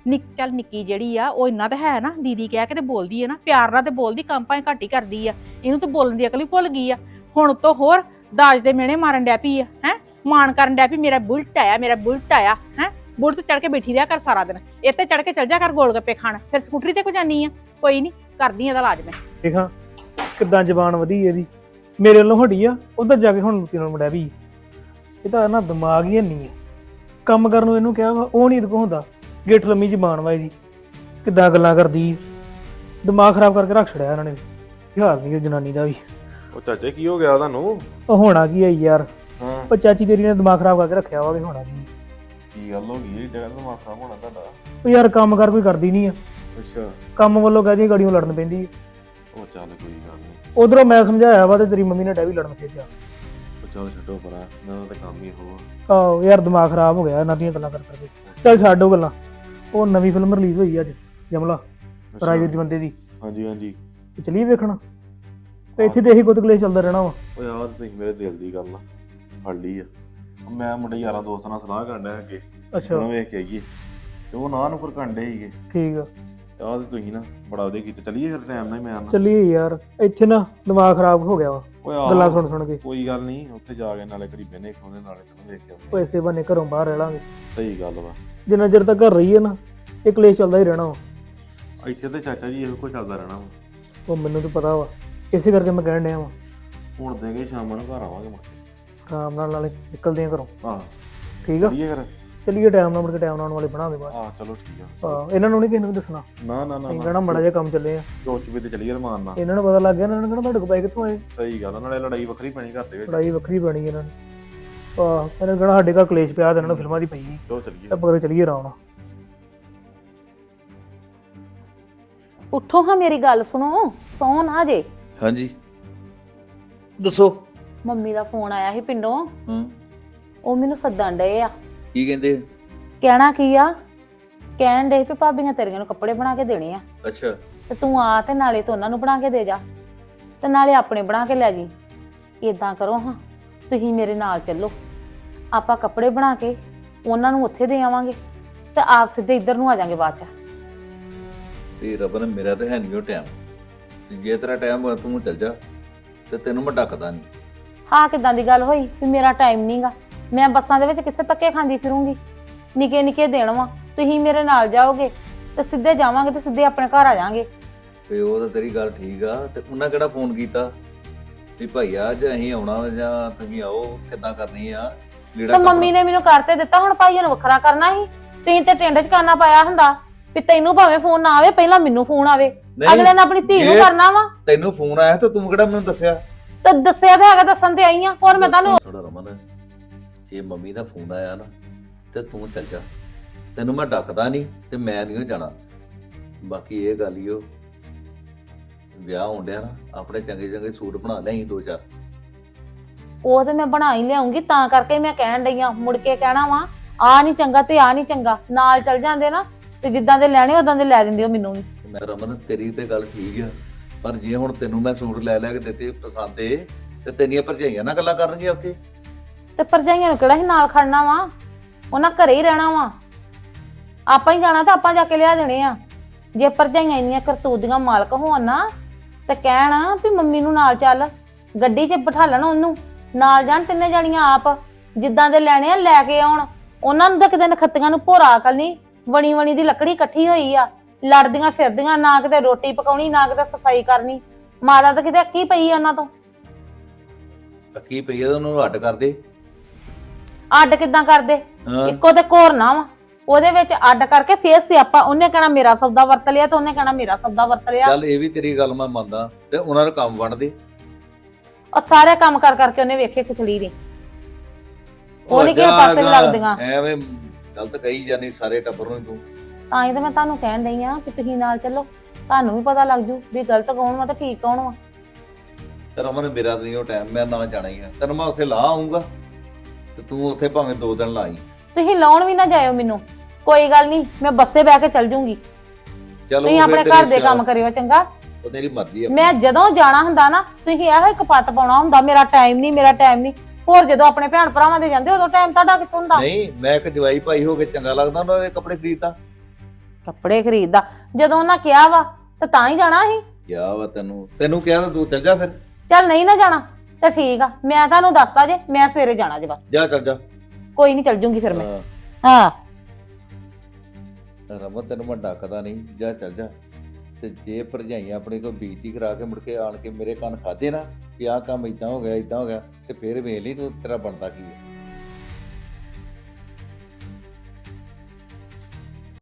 S4: ਨਿੱਕ ਚੱਲ ਨਿੱਕੀ ਜਿਹੜੀ ਆ, ਉਹ ਇੰਨਾ ਤਾਂ ਹੈ ਨਾ, ਦੀਦੀ ਕਹਿ ਕੇ ਤੇ ਬੋਲਦੀ ਆ ਨਾ, ਪਿਆਰ ਨਾਲ ਤੇ ਬੋਲਦੀ, ਕੰਮ ਭਾਵੇਂ ਘੱਟ ਹੀ ਕਰਦੀ ਆ, ਇਹਨੂੰ ਤਾਂ ਬੋਲਣ ਦੀ ਅਕਲ ਹੀ ਭੁੱਲ ਗਈ ਆ। ਹੁਣ ਤੋਂ ਹੋਰ ਦਾਜ ਦੇ ਮਿਹਣੇ ਮਾਰਨ ਡੈ ਪਈ ਆ, ਹੈ? ਮਾਣ ਕਰਨ ਡੈ ਪਈ, ਮੇਰਾ ਬੁਲਟ ਆਇਆ, ਮੇਰਾ ਬੁਲਟ ਆਇਆ, ਹੈ? ਬੁਲਟ ਚੜ ਕੇ ਬੈਠੀ ਰਿਹਾ ਕਰ ਸਾਰਾ ਦਿਨ। ਇੱਥੇ ਚੜ ਕੇ ਚਲ ਜਾ ਕਰ ਗੋਲ ਗੱਪੇ ਖਾਣ, ਫਿਰ ਸਕੂਟਰੀ ਤੇ ਕੋ ਜਾਨੀ ਆ। ਕੋਈ ਨਹੀਂ ਕਰਦੀ ਇਹਦਾ ਇਲਾਜ ਮੈਂ।
S5: ਦੇਖਾਂ ਕਿੱਦਾਂ ਜ਼ਬਾਨ ਵਧੀ ਇਹਦੀ। ਮੇਰੇ ਵੱਲੋਂ ਹਟੀ ਆ, ਉਧਰ ਜਾ ਕੇ ਹੁਣ ਲੁੱਤੀ ਨਾਲ ਮੁੰਡਾ ਵੀ। ਇਹਦਾ ਨਾ ਦਿਮਾਗ ਹੀ ਨਹੀਂ ਹੈ ਕੰਮ ਕਰਨ ਨੂੰ ਇਹਨੂੰ ਕਿਹਾ ਵਾ, ਉਹ ਨਹੀਂ ਇਹਦੇ ਕੋਲ ਹੁੰਦਾ। ਗਿੱਠ ਲੰਮੀ ਜ਼ਬਾਨ ਵਾ ਇਹਦੀ ਕਿੱਦਾਂ ਗੱਲਾਂ ਕਰਦੀ ਦਿਮਾਗ ਖਰਾਬ ਕਰਕੇ ਰੱਖ ਛੜਿਆ ਇਹਨਾਂ ਨੇ ਵੀ। ਹਾਲ ਨਹੀਂ ਉਹ ਜਨਾਨੀ ਦਾ ਵੀ।
S7: ਉਹ ਚਾਚੇ ਕੀ ਹੋ ਗਿਆ ਤੁਹਾਨੂੰ?
S5: ਉਹ ਹੋਣਾ ਕੀ ਹੈ ਯਾਰ।
S7: ਹਾਂ।
S5: ਉਹ ਚਾਚੀ ਤੇਰੀ ਨੇ ਦਿਮਾਗ ਖਰਾਬ ਕਰਕੇ ਰੱਖਿਆ ਵਾ ਵੀ ਹੋਣਾ ਕੀ
S7: ਕੀ ਗੱਲ ਹੋ ਗਈ ਇਹ ਜਗ੍ਹਾ ਤੋਂ ਮਾਸਾ ਹੋਣਾ ਤੁਹਾਡਾ।
S5: ਉਹ ਯਾਰ ਕੰਮ ਕਰ ਕੋਈ ਕਰਦੀ ਨਹੀਂ ਆ।
S7: ਅੱਛਾ।
S5: ਕੰਮ ਵੱਲੋਂ ਕਹਦੀ ਗੜੀਆਂ ਲੜਨ ਪੈਂਦੀ
S7: ਉਹ ਚੱਲ ਕੋਈ ਗੱਲ ਨਹੀਂ।
S5: ਉਧਰੋਂ ਮੈਂ ਸਮਝਾਇਆ ਵਾ ਤੇ ਤੇਰੀ ਮੰਮੀ ਨੇ ਡੈਵੀ ਲੜਨ ਭੇਜਿਆ
S7: ਉਹ ਚੱਲ ਛੱਡੋ ਪਰਾਂ ਇਹਨਾਂ ਦਾ ਤਾਂ ਕੰਮ ਹੀ ਹੋ
S5: ਆਹੋ ਯਾਰ ਦਿਮਾਗ ਖਰਾਬ ਹੋ ਗਿਆ ਇਹਨਾਂ ਦੀਆਂ ਗੱਲਾਂ ਕਰ ਕਰਕੇ ਚੱਲ ਛੱਡੋ ਗੱਲਾਂ। ਉਹ ਨਵੀਂ ਫਿਲਮ ਰਿਲੀਜ਼ ਹੋਈ ਅੱਜ ਜਮਲਾ ਰਾਜਵੀਰ ਦੇ ਬੰਦੇ ਦੀ।
S7: ਹਾਂਜੀ ਹਾਂਜੀ।
S5: ਤੇ ਚਲੀਏ ਵੇਖਣਾ? ਤੇ ਇੱਥੇ ਤੇ ਇਹੀ ਕਲੇਸ਼ ਚੱਲਦਾ ਰਹਿਣਾ ਵਾ।
S7: ਉਹ ਯਾਰ ਤੁਸੀਂ ਮੇਰੇ ਦਿਲ ਦੀ ਗੱਲ ਨਾ ਫੜ ਲਈ ਆ। ਉਹ ਮੈਂ ਮੁੰਡੇ ਯਾਰਾਂ ਦੋਸਤਾਂ ਨਾਲ ਸਲਾਹ ਕਰਨ ਡਿਆ ਅੱਗੇ।
S5: ਅੱਛਾ।
S7: ਉਹਨਾਂ ਵੇਖ ਕੇ ਆਈਏ। ਤੇ ਉਹ ਨਾ ਨੂੰ ਪਰ ਕੰਡੇ ਹੀਗੇ
S5: ਠੀਕ ਆ।
S7: ਆਹ ਤੇ ਤੁਸੀਂ ਨਾ ਬੜਾ ਉਹਦੇ ਕੀਤੇ। ਚਲੀਏ ਫਿਰ ਟਾਈਮ ਨਾਲ ਹੀ ਮੈਂ ਆਣਾ
S5: ਚੱਲੀਏ ਯਾਰ। ਇੱਥੇ ਨਾ ਦਿਮਾਗ ਖਰਾਬ ਹੋ ਗਿਆ ਵਾ।
S7: ਓਏ ਆਹ
S5: ਗੱਲਾਂ ਸੁਣ ਸੁਣ ਕੇ।
S7: ਕੋਈ ਗੱਲ ਨਹੀਂ। ਉੱਥੇ ਜਾ ਕੇ ਨਾਲੇ ਕਰੀ ਬਹਿਨੇ ਖਾਉਂਦੇ ਨਾਲੇ ਤੈਨੂੰ ਵੇਖ ਕੇ ਆਉਂਦੇ
S5: ਪੈਸੇ ਬਣੇ ਘਰੋਂ ਬਾਹਰ ਰਹਿ ਲਾਂਗੇ।
S7: ਸਹੀ ਗੱਲ ਵਾ।
S5: ਜਿੰਨਾ ਚਿਰ ਤੱਕ ਘਰ ਰਹੀਏ ਨਾ ਇਹ ਕਲੇਸ਼ ਚੱਲਦਾ ਹੀ ਰਹਿਣਾ ਵਾ।
S7: ਇੱਥੇ ਤੇ ਚਾਚਾ ਜੀ ਇਹੋ ਕੁਝ ਚੱਲਦਾ ਰਹਿਣਾ ਵਾ।
S5: ਉਹ ਮੈਨੂੰ ਤਾਂ ਪਤਾ ਵਾ ਇਸੇ ਕਰਕੇ ਮੈਂ ਕਹਿਣ ਡਿਆ ਵਾ।
S7: ਹੁਣ ਦੇ ਗਏ ਸ਼ਾਮ ਨੂੰ ਘਰ ਆਵਾਂਗੇ ਮੁੜ ਕੇ।
S5: ਆਰਾਮ ਨਾਲ ਨਾਲੇ ਨਿਕਲਦੇ ਆ ਘਰੋਂ।
S7: ਹਾਂ।
S5: ਠੀਕ ਆ?
S7: ਚਲੀਏ ਫਿਰ।
S5: ਚੱਲੀਏ ਟਾਈਮ ਨਾਲ ਮੁੜ ਕੇ ਟਾਈਮ ਨਾਲ ਆਉਣ ਵਾਲੇ ਬਣਾਉਂਦੇ ਬਾਅਦ।
S7: ਹਾਂ ਚਲੋ ਠੀਕ ਆ।
S5: ਹਾਂ ਇਹਨਾਂ ਨੂੰ ਨਹੀਂ ਕਿਸੇ ਨੂੰ ਵੀ ਦੱਸਣਾ।
S7: ਨਾ ਨਾ ਨਾ
S5: ਅਸੀਂ ਕਹਿਣਾ ਮੜਾ ਜਿਹਾ ਕੰਮ ਚੱਲੇ ਆ।
S7: ਸੋਚ ਵੀ ਤੇ ਚਲੀਏ ਰਮਾਨ ਨਾਲ।
S5: ਇਹਨਾਂ ਨੂੰ ਪਤਾ ਲੱਗ ਗਿਆ ਇਹਨਾਂ ਨੇ ਕਹਿਣਾ ਤੁਹਾਡੇ ਕੋਲ ਪੈਸੇ ਕਿੱਥੋਂ ਆਏ?
S7: ਸਹੀ ਗੱਲ ਆ, ਨਾਲੇ ਲੜਾਈ ਵੱਖਰੀ ਪੈਣੀ ਘਰ ਦੇ ਵਿੱਚ।
S5: ਲੜਾਈ ਵੱਖਰੀ ਬਣੀ ਇਹਨਾਂ ਨੇ। ਆਹ ਇਹਨਾਂ ਨੇ ਕਹਿਣਾ ਸਾਡੇ ਘਰ ਕਲੇਸ਼ ਪਿਆ ਤੇ ਇਹਨਾਂ ਨੂੰ ਫਿਲਮਾਂ ਦੀ ਪਈ
S7: ਚਲੋ ਚਲੀਏ।
S5: ਤਾਂ ਮਗਰ ਚੱਲੀਏ ਆਰਾਮ ਨਾਲ।
S1: ਉੱਠੋ ਹਾਂ ਮੇਰੀ ਗੱਲ ਸੁਣੋ ਸੌ ਨਾ ਜੇ।
S8: ਹਾਂਜੀ। ਦੱਸੋ।
S1: ਮੰਮੀ ਦਾ ਫੋਨ ਆਇਆ ਸੀ ਪਿੰਡੋਂ।
S8: ਹਾਂ।
S1: ਉਹ ਮੈਨੂੰ ਸੱਦਣ ਡਏ ਆ।
S8: ਕੀ ਕਹਿੰਦੇ?
S1: ਕਹਿਣਾ ਕੀ ਆ? ਕਹਿਣ ਡੇ ਵੀ ਭਾਬੀਆਂ ਤੇਰੀਆਂ ਨੂੰ ਕੱਪੜੇ ਬਣਾ ਕੇ ਦੇਣੇ ਆ।
S8: ਅੱਛਾ।
S1: ਤੇ ਤੂੰ ਆ ਤੇ ਨਾਲੇ ਤੋਂ ਉਹਨਾਂ ਨੂੰ ਬਣਾ ਕੇ ਦੇ ਜਾ। ਤੇ ਨਾਲੇ ਆਪਣੇ ਬਣਾ ਕੇ ਲੈ ਜੀ। ਇਦਾਂ ਕਰੋ ਹਾਂ। ਤੁਸੀਂ ਮੇਰੇ ਨਾਲ ਚੱਲੋ। ਆਪਾਂ ਕੱਪੜੇ ਬਣਾ ਕੇ ਉਹਨਾਂ ਨੂੰ ਉੱਥੇ ਦੇ ਆਵਾਂਗੇ ਤੇ ਆਪ ਸਿੱਧੇ ਇੱਧਰ ਨੂੰ ਆ ਜਾਾਂਗੇ ਬਾਅਦ ਚ।
S8: ਤੇ ਰਬਨ ਮੇਰਾ ਤਾਂ ਹੈ ਨਹੀਂ ਉਹ ਟਾਈਮ ਤੇ ਜੇ ਤੇਰਾ ਟਾਈਮ ਹੋਇਆ ਤੂੰ ਚੱਲ ਜਾ ਤੇ ਤੈਨੂੰ ਮੈਂ ਡੱਕਦਾ ਨਹੀਂ
S1: ਹਾਂ ਕਿਦਾਂ ਦੀ ਗੱਲ ਹੋਈ? ਵੀ ਮੇਰਾ ਟਾਈਮ ਨਹੀਂਗਾ ਮੈਂ ਬੱਸਾਂ ਦੇ ਵਿੱਚ ਕਿੱਥੇ ਧੱਕੇ ਖਾਂਦੀ ਫਿਰੂੰਗੀ? ਨਿੱਕੇ ਨਿੱਕੇ ਦੇਣ ਵਾ ਤੁਸੀਂ ਮੇਰੇ ਨਾਲ ਜਾਓਗੇ ਤੇ ਸਿੱਧੇ ਜਾਵਾਂਗੇ ਤੇ ਸਿੱਧੇ ਆਪਣੇ ਘਰ ਆ ਜਾਾਂਗੇ।
S8: ਤੇ ਉਹ ਤਾਂ ਤੇਰੀ ਗੱਲ ਠੀਕ ਆ ਤੇ ਉਹਨਾਂ ਕਿਹੜਾ ਫੋਨ ਕੀਤਾ? ਵੀ ਭਾਈਆ ਅੱਜ ਅਸੀਂ ਆਉਣਾ ਜਾਂ ਤੁਸੀਂ ਆਓ ਕਿੱਦਾਂ ਕਰਨੀ ਆ? ਲੀੜਾ
S1: ਤੇ ਮੰਮੀ ਨੇ ਮੈਨੂੰ ਕਰਤੇ ਦਿੱਤਾ ਹੁਣ ਭਾਈਆਂ ਨੂੰ ਵੱਖਰਾ ਕਰਨਾ ਸੀ। ਤੁਸੀਂ ਤੇ ਟਿੰਡ 'ਚ ਕਰਨਾ ਪਾਇਆ ਹੁੰਦਾ ਵੀ ਤੈਨੂੰ ਭਾਵੇਂ ਫੋਨ ਨਾ ਆਵੇ ਪਹਿਲਾਂ ਮੈਨੂੰ ਫੋਨ ਆਵੇ। ਅਗਲੇ ਨੇ ਆਪਣੀ ਧੀ ਨੂੰ
S8: ਜੇ-
S1: ਕਰਨਾ ਵਾ।
S8: ਤੈਨੂੰ ਫੋਨ ਆਇਆ ਤੇ ਤੂੰ ਕਿਹੜਾ ਮੈਨੂੰ ਦੱਸਿਆ?
S1: ਤੇ ਦੱਸਿਆ ਤਾਂ ਹੈਗਾ ਦੱਸਣ ਤੇ ਆਈ ਆ। ਹੋਰ ਮੈਂ ਤੁਹਾਨੂੰ
S8: ਥੋੜਾ ਰਮਨ ਜੇ ਮੰਮੀ ਦਾ ਫੋਨ ਆਇਆ ਨਾ ਤੇ ਤੂੰ ਚੱਲ ਜਾ। ਤੈਨੂੰ ਮੈਂ ਡੱਕਦਾ ਨਹੀਂ ਤੇ ਮੈਂ ਨਹੀਂ ਜਾਣਾ। ਬਾਕੀ ਇਹ ਗੱਲ ਈ ਓ। ਵਿਆਹ ਹੋਣ ਡਿਆ ਨਾ ਆਪਣੇ ਚੰਗੇ ਚੰਗੇ ਸੂਟ ਬਣਾ ਲਿਆਈ ਦੋ ਚਾਰ।
S1: ਉਹ ਤੇ ਮੈਂ ਬਣਾ ਹੀ ਲਿਆਉਂਗੀ ਤਾਂ ਕਰਕੇ ਮੈਂ ਕਹਿਣ ਡਈ ਆ ਮੁੜ ਕੇ ਕਹਿਣਾ ਵਾ ਆ ਨਹੀਂ ਚੰਗਾ ਤੇ ਆ ਨਹੀਂ ਚੰਗਾ ਨਾਲ ਚੱਲ ਜਾਂਦੇ ਨਾ ਤੇ ਜਿੱਦਾਂ ਦੇ ਲੈਣੇ ਉਦਾਂ ਦੇ ਲੈ ਦਿੰਦੇ ਹੋ ਮੈਨੂੰ ਵੀ।
S8: ਮੈਂ ਰਮਨ ਤੇਰੀ ਤੇ ਗੱਲ ਠੀਕ ਆ ਪਰ ਜੇ ਹੁਣ ਤੈਨੂੰ ਮੈਂ ਸੂਟ ਲੈ ਲੈ ਕੇ ਦਿੱਤੇ ਪਸੰਦ ਏ ਤੇ ਤੇਰੀਆਂ ਭਰਜਾਈਆਂ ਨਾਲ ਗੱਲਾਂ ਕਰਨਗੀਆਂ ਉੱਥੇ?
S1: ਤੇ ਭਰਜਾਈਆਂ ਨੂੰ ਕਿਹੜਾ ਹੀ ਨਾਲ ਖੜਨਾ ਵਾ? ਉਹਨਾਂ ਘਰੇ ਹੀ ਰਹਿਣਾ ਵਾ। ਆਪਾਂ ਹੀ ਜਾਣਾ ਤਾਂ ਆਪਾਂ ਜਾ ਕੇ ਲਿਆ ਦੇਣੇ ਆ। ਜੇ ਭਰਜਾਈਆਂ ਇੰਨੀਆਂ ਕਰਤੂਤ ਦੀਆਂ ਮਾਲਕ ਹੋਣ ਨਾ ਤੇ ਕਹਿਣ ਵੀ ਮੰਮੀ ਨੂੰ ਨਾਲ ਚੱਲ ਗੱਡੀ 'ਚ ਬਿਠਾ ਲੈਣ ਉਹਨੂੰ। ਨਾਲ ਜਾਣ ਤਿੰਨੇ ਜਾਣੀਆਂ ਆਪ ਜਿੱਦਾਂ ਦੇ ਲੈਣੇ ਆ ਲੈ ਕੇ ਆਉਣ। ਉਹਨਾਂ ਨੂੰ ਤਾਂ ਕਿਤੇ ਨਖੱਤੀਆਂ ਨੂੰ ਭੋਰਾ ਅਕਲ ਨਹੀਂ ਬਣੀ ਬਣੀ ਦੀ ਲੱਕੜੀ ਇਕੱਠੀ ਹੋਈ ਆ। ਲੜਦੀਆਂ ਫਿਰਦੀਆਂ ਨਾ ਕਿਤੇ ਰੋਟੀ ਪਕਾਉਣੀ ਨਾ ਕਿਤੇ ਸਫ਼ਾਈ ਕਰਨੀ। ਮਾਤਾ ਤਾਂ ਕਿਤੇ ਅੱਕੀ ਪਈ ਆ ਉਹਨਾਂ ਤੋਂ।
S8: ਅੱਕੀ ਪਈ ਆ ਤੇ ਉਹਨੂੰ ਅੱਡ ਕਰ ਦੇ।
S1: ਅੱਡ ਕਿੱਦਾਂ ਕਰਦੇ
S8: ਹਾਂ।
S1: ਇੱਕੋ ਤੇ ਘੋਰਨਾ ਵਾ। ਉਹਦੇ ਵਿੱਚ ਅੱਡ ਕਰਕੇ ਫੇਰ ਸਿਆਪਾ ਉਹਨੇ ਕਹਿਣਾ ਮੇਰਾ ਸੌਦਾ ਵਰਤ ਲਿਆ ਤੇ ਉਹਨੇ ਕਹਿਣਾ ਮੇਰਾ ਸੌਦਾ ਵਰਤ ਲਿਆ।
S8: ਚੱਲ ਇਹ ਵੀ ਤੇਰੀ ਗੱਲ ਮੈਂ ਮੰਨਦਾ ਤੇ ਉਹਨਾਂ ਨੂੰ ਕੰਮ ਵੰਡ ਦੇ।
S1: ਉਹ ਸਾਰੇ ਕੰਮ ਕਰ ਕਰਕੇ ਉਹਨੇ ਵੇਖੇ ਖਿਚੜੀ ਦੇ ਉਹ ਨੀ ਕਿਸੇ
S8: ਜਾ
S1: ਪਾਸੇ
S8: ਗਾ,
S1: ਲੱਗਦੀਆਂ।
S8: ਐਵੇਂ ਗਲਤ ਕਹੀ ਜਾਨੀ ਸਾਰੇ ਟੱਬਰ ਨੂੰ ਤੂੰ।
S1: ਤਾਂ ਹੀ ਤਾਂ ਮੈਂ ਤੁਹਾਨੂੰ ਕਹਿਣ ਡਈ ਆ ਕਿ ਤੁਸੀਂ ਨਾਲ ਚੱਲੋ। ਤੁਹਾਨੂੰ ਵੀ ਪਤਾ ਲੱਗ ਜੂ ਵੀ ਗਲਤ ਕੌਣ ਵਾ ਤੇ ਠੀਕ ਕੌਣ ਵਾ।
S8: ਤੇ ਰਮਨ ਮੇਰਾ ਤਾਂ ਨਹੀਂ ਉਹ ਟਾਈਮ ਮੈਂ ਨਾ ਜਾਣਾ ਹੀ ਆ। ਤੈਨੂੰ ਮੈਂ ਉੱਥੇ ਲਾ ਆਉਂਗਾ ਤੇ ਤੂੰ ਉੱਥੇ ਭਾਵੇਂ ਦੋ ਦਿਨ ਲਾਈ।
S1: ਤੁਸੀਂ ਲਾਉਣ ਵੀ ਨਾ ਜਾਇਓ ਮੈਨੂੰ। ਕੋਈ ਗੱਲ ਨਹੀਂ ਮੈਂ ਬੱਸੇ ਬਹਿ ਕੇ ਚੱਲ ਜੂੰਗੀ।
S8: ਚਲੋ
S1: ਤੁਸੀਂ ਆਪਣੇ ਘਰ ਦੇ ਕੰਮ ਕਰਿਓ ਚੰਗਾ।
S8: ਉਹ ਤੇਰੀ ਮਰਜ਼ੀ ਆ।
S1: ਮੈਂ ਜਦੋਂ ਜਾਣਾ ਹੁੰਦਾ ਨਾ ਤੁਸੀਂ ਇਹੋ ਇੱਕ ਪੱਤ ਪਾਉਣਾ ਹੁੰਦਾ ਮੇਰਾ ਟਾਈਮ ਨਹੀਂ ਮੇਰਾ ਟਾਈਮ ਨਹੀਂ ਹੋਰ ਜਦੋਂ ਆਪਣੇ ਭੈਣ ਭਰਾਵਾਂ ਦੇ ਜਾਂਦੇ ਉਦੋਂ ਟਾਈਮ ਤੁਹਾਡਾ ਕਿੱਥੋਂ ਹੁੰਦਾ?
S8: ਨਹੀਂ ਮੈਂ ਇੱਕ ਜਵਾਈ ਭਾਈ ਹੋ ਕੇ ਚੰਗਾ ਲੱਗਦਾ ਉਹਨਾਂ ਦੇ ਕੱਪੜੇ ਖਰੀਦਦਾ।
S1: ਕੱਪੜੇ ਖਰੀਦਦਾ। ਜਦੋਂ ਉਹਨਾਂ ਕਿਹਾ ਵਾ ਤਾਂ ਤਾਂ ਹੀ ਜਾਣਾ ਸੀ।
S8: ਕਿਆ ਵਾ ਤੈਨੂੰ ਤੈਨੂੰ ਕਿਹਾ ਤਾਂ ਤੂੰ ਚੱਲ ਜਾ ਫਿਰ।
S1: ਚੱਲ ਨਹੀਂ ਨਾ ਜਾਣਾ ਤੇ ਠੀਕ ਆ ਮੈਂ ਤੁਹਾਨੂੰ ਦੱਸਤਾ ਜੇ ਮੈਂ ਸਵੇਰੇ ਜਾਣਾ ਜੇ ਬਸ।
S8: ਜਾ ਚੱਲ ਜਾ।
S1: ਕੋਈ ਨਹੀਂ ਚੱਲ ਜੂੰਗੀ ਫਿਰ ਮੈਂ।
S8: ਹਾਂ।
S1: ਹਾਂ।
S8: ਰਮਨ ਤੈਨੂੰ ਮੈਂ ਡੱਕਦਾ ਨਹੀਂ ਜਾ ਚੱਲ ਜਾ। ਤੇ ਜੇ ਭਰਜਾਈਆਂ ਆਪਣੇ ਕੋਲ ਬੀਤੀ ਕਰਾ ਕੇ ਮੁੜ ਕੇ ਆਣ ਕੇ ਮੇਰੇ ਕੰਨ ਖਾਦੇ ਨਾ ਵੀ ਆਹ ਕੰਮ ਇਦਾਂ ਹੋ ਗਿਆ ਇਦਾਂ ਹੋ ਗਿਆ, ਤੇ ਫਿਰ ਵੇਖ ਲਈ ਤੂੰ ਤੇਰਾ ਬਣਦਾ ਕੀ ਹੈ।